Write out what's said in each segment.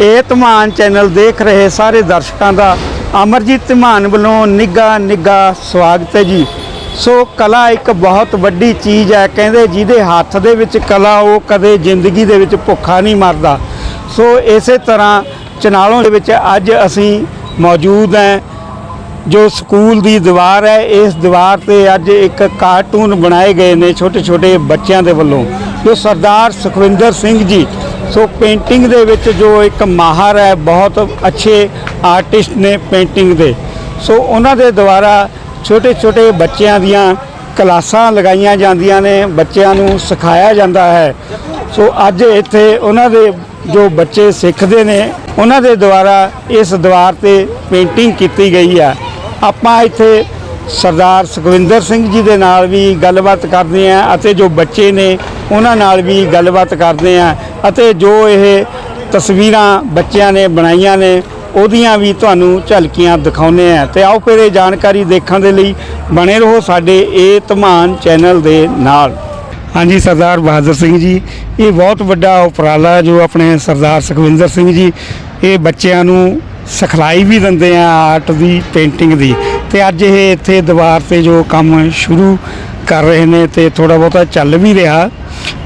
ਇਹ ਧਮਾਨ ਚੈਨਲ ਦੇਖ ਰਹੇ ਸਾਰੇ ਦਰਸ਼ਕਾਂ ਦਾ ਅਮਰਜੀਤ ਧਮਾਨ ਵੱਲੋਂ ਨਿੱਘਾ ਨਿੱਘਾ ਸਵਾਗਤ ਹੈ ਜੀ। ਸੋ ਕਲਾ ਇੱਕ ਬਹੁਤ ਵੱਡੀ ਚੀਜ਼ ਹੈ, ਕਹਿੰਦੇ ਜਿਹਦੇ ਹੱਥ ਦੇ ਵਿੱਚ ਕਲਾ ਉਹ ਕਦੇ ਜ਼ਿੰਦਗੀ ਦੇ ਵਿੱਚ ਭੁੱਖਾ ਨਹੀਂ ਮਰਦਾ। ਸੋ ਇਸੇ ਤਰ੍ਹਾਂ ਚਨਾਲੋਂ ਦੇ ਵਿੱਚ ਅੱਜ ਅਸੀਂ ਮੌਜੂਦ ਹਾਂ, ਜੋ ਸਕੂਲ ਦੀ ਦੀਵਾਰ ਹੈ, ਇਸ ਦੀਵਾਰ ਤੇ ਅੱਜ ਇੱਕ ਕਾਰਟੂਨ ਬਣਾਏ ਗਏ ਨੇ ਛੋਟੇ ਛੋਟੇ ਬੱਚਿਆਂ ਦੇ ਵੱਲੋਂ, ਜੋ ਸਰਦਾਰ ਸੁਖਵਿੰਦਰ ਸਿੰਘ ਜੀ ਸੋ ਪੇਂਟਿੰਗ ਦੇ ਵਿੱਚ ਜੋ ਇੱਕ ਮਾਹਰ ਹੈ, ਬਹੁਤ ਅੱਛੇ ਆਰਟਿਸਟ ਨੇ ਪੇਂਟਿੰਗ ਦੇ। ਸੋ ਉਹਨਾਂ ਦੇ ਦੁਆਰਾ ਛੋਟੇ ਛੋਟੇ ਬੱਚਿਆਂ ਦੀਆਂ ਕਲਾਸਾਂ ਲਗਾਈਆਂ ਜਾਂਦੀਆਂ ਨੇ, ਬੱਚਿਆਂ ਨੂੰ ਸਿਖਾਇਆ ਜਾਂਦਾ ਹੈ। ਸੋ ਅੱਜ ਇੱਥੇ ਉਹਨਾਂ ਦੇ ਜੋ ਬੱਚੇ ਸਿੱਖਦੇ ਨੇ, ਉਹਨਾਂ ਦੇ ਦੁਆਰਾ ਇਸ ਦੀਵਾਰ ਤੇ ਪੇਂਟਿੰਗ ਕੀਤੀ ਗਈ ਆ ਆਪਾਂ ਇੱਥੇ ਸਰਦਾਰ ਸੁਖਵਿੰਦਰ ਸਿੰਘ ਜੀ ਦੇ ਨਾਲ ਵੀ ਗੱਲਬਾਤ ਕਰਦੇ ਹਾਂ ਅਤੇ ਜੋ ਬੱਚੇ ਨੇ ਉਹਨਾਂ ਨਾਲ ਵੀ ਗੱਲਬਾਤ ਕਰਦੇ ਹਾਂ ਅਤੇ ਜੋ ਇਹ ਤਸਵੀਰਾਂ ਬੱਚਿਆਂ ਨੇ ਬਣਾਈਆਂ ਨੇ, ਉਹਦੀਆਂ ਵੀ ਤੁਹਾਨੂੰ ਝਲਕੀਆਂ ਦਿਖਾਉਂਦੇ ਆ। ਤੇ ਆਓ ਫਿਰ ਇਹ ਜਾਣਕਾਰੀ ਦੇਖਣ ਦੇ ਲਈ ਬਣੇ ਰਹੋ ਸਾਡੇ ਇਹ ਧਮਾਨ ਚੈਨਲ ਦੇ ਨਾਲ। ਹਾਂਜੀ, ਸਰਦਾਰ ਬਹਾਦਰ ਸਿੰਘ ਜੀ, ਇਹ ਬਹੁਤ ਵੱਡਾ ਉਪਰਾਲਾ ਜੋ ਆਪਣੇ ਸਰਦਾਰ ਸੁਖਵਿੰਦਰ ਸਿੰਘ ਜੀ, ਇਹ ਬੱਚਿਆਂ ਨੂੰ ਸਿਖਲਾਈ ਵੀ ਦਿੰਦੇ ਆ, ਆਰਟ ਦੀ, ਪੇਂਟਿੰਗ ਦੀ। ਤੇ ਅੱਜ ਇਹ ਇੱਥੇ ਦੀਵਾਰ ਤੇ ਜੋ ਕੰਮ ਸ਼ੁਰੂ ਕਰ ਰਹੇ ਨੇ ਤੇ ਥੋੜਾ ਬਹੁਤਾ ਚੱਲ ਵੀ ਰਿਹਾ।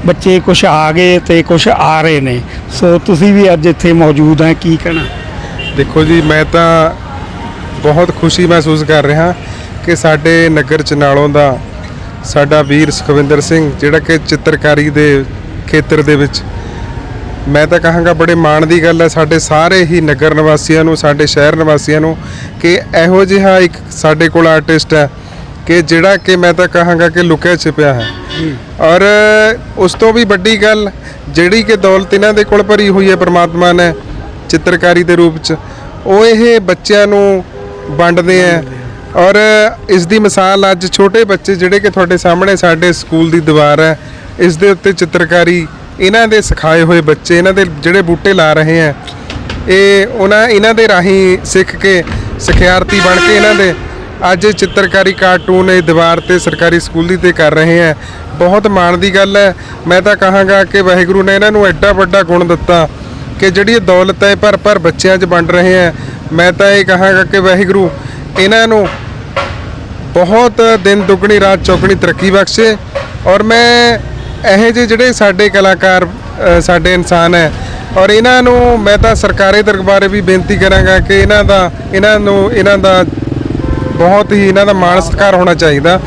ਬੱਚੇ ਕੁਝ ਆ ਗਏ ਤੇ ਕੁਝ ਆ ਰਹੇ ਨੇ। ਸੋ ਤੁਸੀਂ ਵੀ ਅੱਜ ਇੱਥੇ ਮੌਜੂਦ ਹੈ ਕੀ ਕਹਿਣਾ? ਦੇਖੋ ਜੀ, ਮੈਂ ਤਾਂ ਬਹੁਤ ਖੁਸ਼ੀ ਮਹਿਸੂਸ ਕਰ ਰਿਹਾ ਕਿ ਸਾਡੇ ਨਗਰ ਚਨਾਲੋਂ ਦਾ ਸਾਡਾ ਵੀਰ ਸੁਖਵਿੰਦਰ ਸਿੰਘ, ਜਿਹੜਾ ਕਿ ਚਿੱਤਰਕਾਰੀ ਦੇ ਖੇਤਰ ਦੇ ਵਿੱਚ, ਮੈਂ ਤਾਂ ਕਹਾਂਗਾ ਬੜੇ ਮਾਣ ਦੀ ਗੱਲ ਹੈ। ਸਾਡੇ ਸਾਰੇ ਹੀ ਨਗਰ ਨਿਵਾਸੀਆਂ ਨੂੰ, ਸਾਡੇ ਸ਼ਹਿਰ ਨਿਵਾਸੀਆਂ ਨੂੰ ਕਿ ਇਹੋ ਜਿਹਾ ਇੱਕ ਸਾਡੇ ਕੋਲ ਆਰਟਿਸਟ ਹੈ ਕਿ ਜਿਹੜਾ ਕਿ ਮੈਂ ਤਾਂ ਕਹਾਂਗਾ ਕਿ ਲੁਕਿਆ ਛਿਪਿਆ ਹੈ। ਔਰ ਉਸ ਤੋਂ ਵੀ ਵੱਡੀ ਗੱਲ ਜਿਹੜੀ ਕਿ ਦੌਲਤ ਇਹਨਾਂ ਦੇ ਕੋਲ ਭਰੀ ਹੋਈ ਹੈ ਪ੍ਰਮਾਤਮਾ ਨੇ ਚਿੱਤਰਕਾਰੀ ਦੇ ਰੂਪ ਚ ਉਹ ਇਹ ਬੱਚਿਆਂ ਨੂੰ ਵੰਡਦੇ ਆ ਔਰ ਇਸ ਦੀ ਮਿਸਾਲ ਅੱਜ ਛੋਟੇ ਬੱਚੇ ਜਿਹੜੇ ਕਿ ਤੁਹਾਡੇ ਸਾਹਮਣੇ ਸਾਡੇ ਸਕੂਲ ਦੀ ਦੀਵਾਰ ਹੈ ਇਸ ਦੇ ਉੱਤੇ ਚਿੱਤਰਕਾਰੀ ਇਹਨਾਂ ਦੇ ਸਿਖਾਏ ਹੋਏ ਬੱਚੇ ਇਹਨਾਂ ਦੇ ਜਿਹੜੇ ਬੂਟੇ ਲਾ ਰਹੇ ਆ ਇਹ ਉਹਨਾਂ ਇਹਨਾਂ ਦੇ ਰਾਹੀਂ ਸਿੱਖ ਕੇ ਸਿਖਿਆਰਥੀ ਬਣ ਕੇ ਇਹਨਾਂ ਦੇ ਅੱਜ ਚਿੱਤਰਕਾਰੀ ਕਾਰਟੂਨ ਇਹ ਦੀਵਾਰ ਤੇ ਸਰਕਾਰੀ ਸਕੂਲ ਦੀ ਤੇ ਕਰ ਰਹੇ ਆ ਬਹੁਤ ਮਾਣ ਦੀ ਗੱਲ ਹੈ। ਮੈਂ ਤਾਂ ਕਹਾਂਗਾ ਕਿ ਵਾਹਿਗੁਰੂ ਨੇ ਇਹਨਾਂ ਨੂੰ ਐਡਾ ਵੱਡਾ ਗੁਣ ਦਿੱਤਾ ਕਿ ਜਿਹੜੀ ਇਹ ਦੌਲਤ ਹੈ ਪਰ ਪਰ ਬੱਚਿਆਂ 'ਚ ਵੰਡ ਰਹੇ ਆ ਮੈਂ ਤਾਂ ਇਹ ਕਹਾਂਗਾ ਕਿ ਵਾਹਿਗੁਰੂ ਇਹਨਾਂ ਨੂੰ ਬਹੁਤ ਦਿਨ ਦੁੱਗਣੀ ਰਾਤ ਚੌਗਣੀ ਤਰੱਕੀ ਬਖਸ਼ੇ। ਔਰ ਮੈਂ ਇਹੋ ਜਿਹੇ ਜਿਹੜੇ ਸਾਡੇ ਕਲਾਕਾਰ ਸਾਡੇ ਇਨਸਾਨ ਹੈ ਔਰ ਇਹਨਾਂ ਨੂੰ ਮੈਂ ਤਾਂ ਸਰਕਾਰੀ ਦਰਬਾਰੇ ਵੀ ਬੇਨਤੀ ਕਰਾਂਗਾ ਕਿ ਇਹਨਾਂ ਦਾ, ਇਹਨਾਂ ਨੂੰ, ਇਹਨਾਂ ਦਾ ਬਹੁਤ ਹੀ ਇਹਨਾਂ ਦਾ ਮਾਣ ਸਤਿਕਾਰ ਹੋਣਾ ਚਾਹੀਦਾ।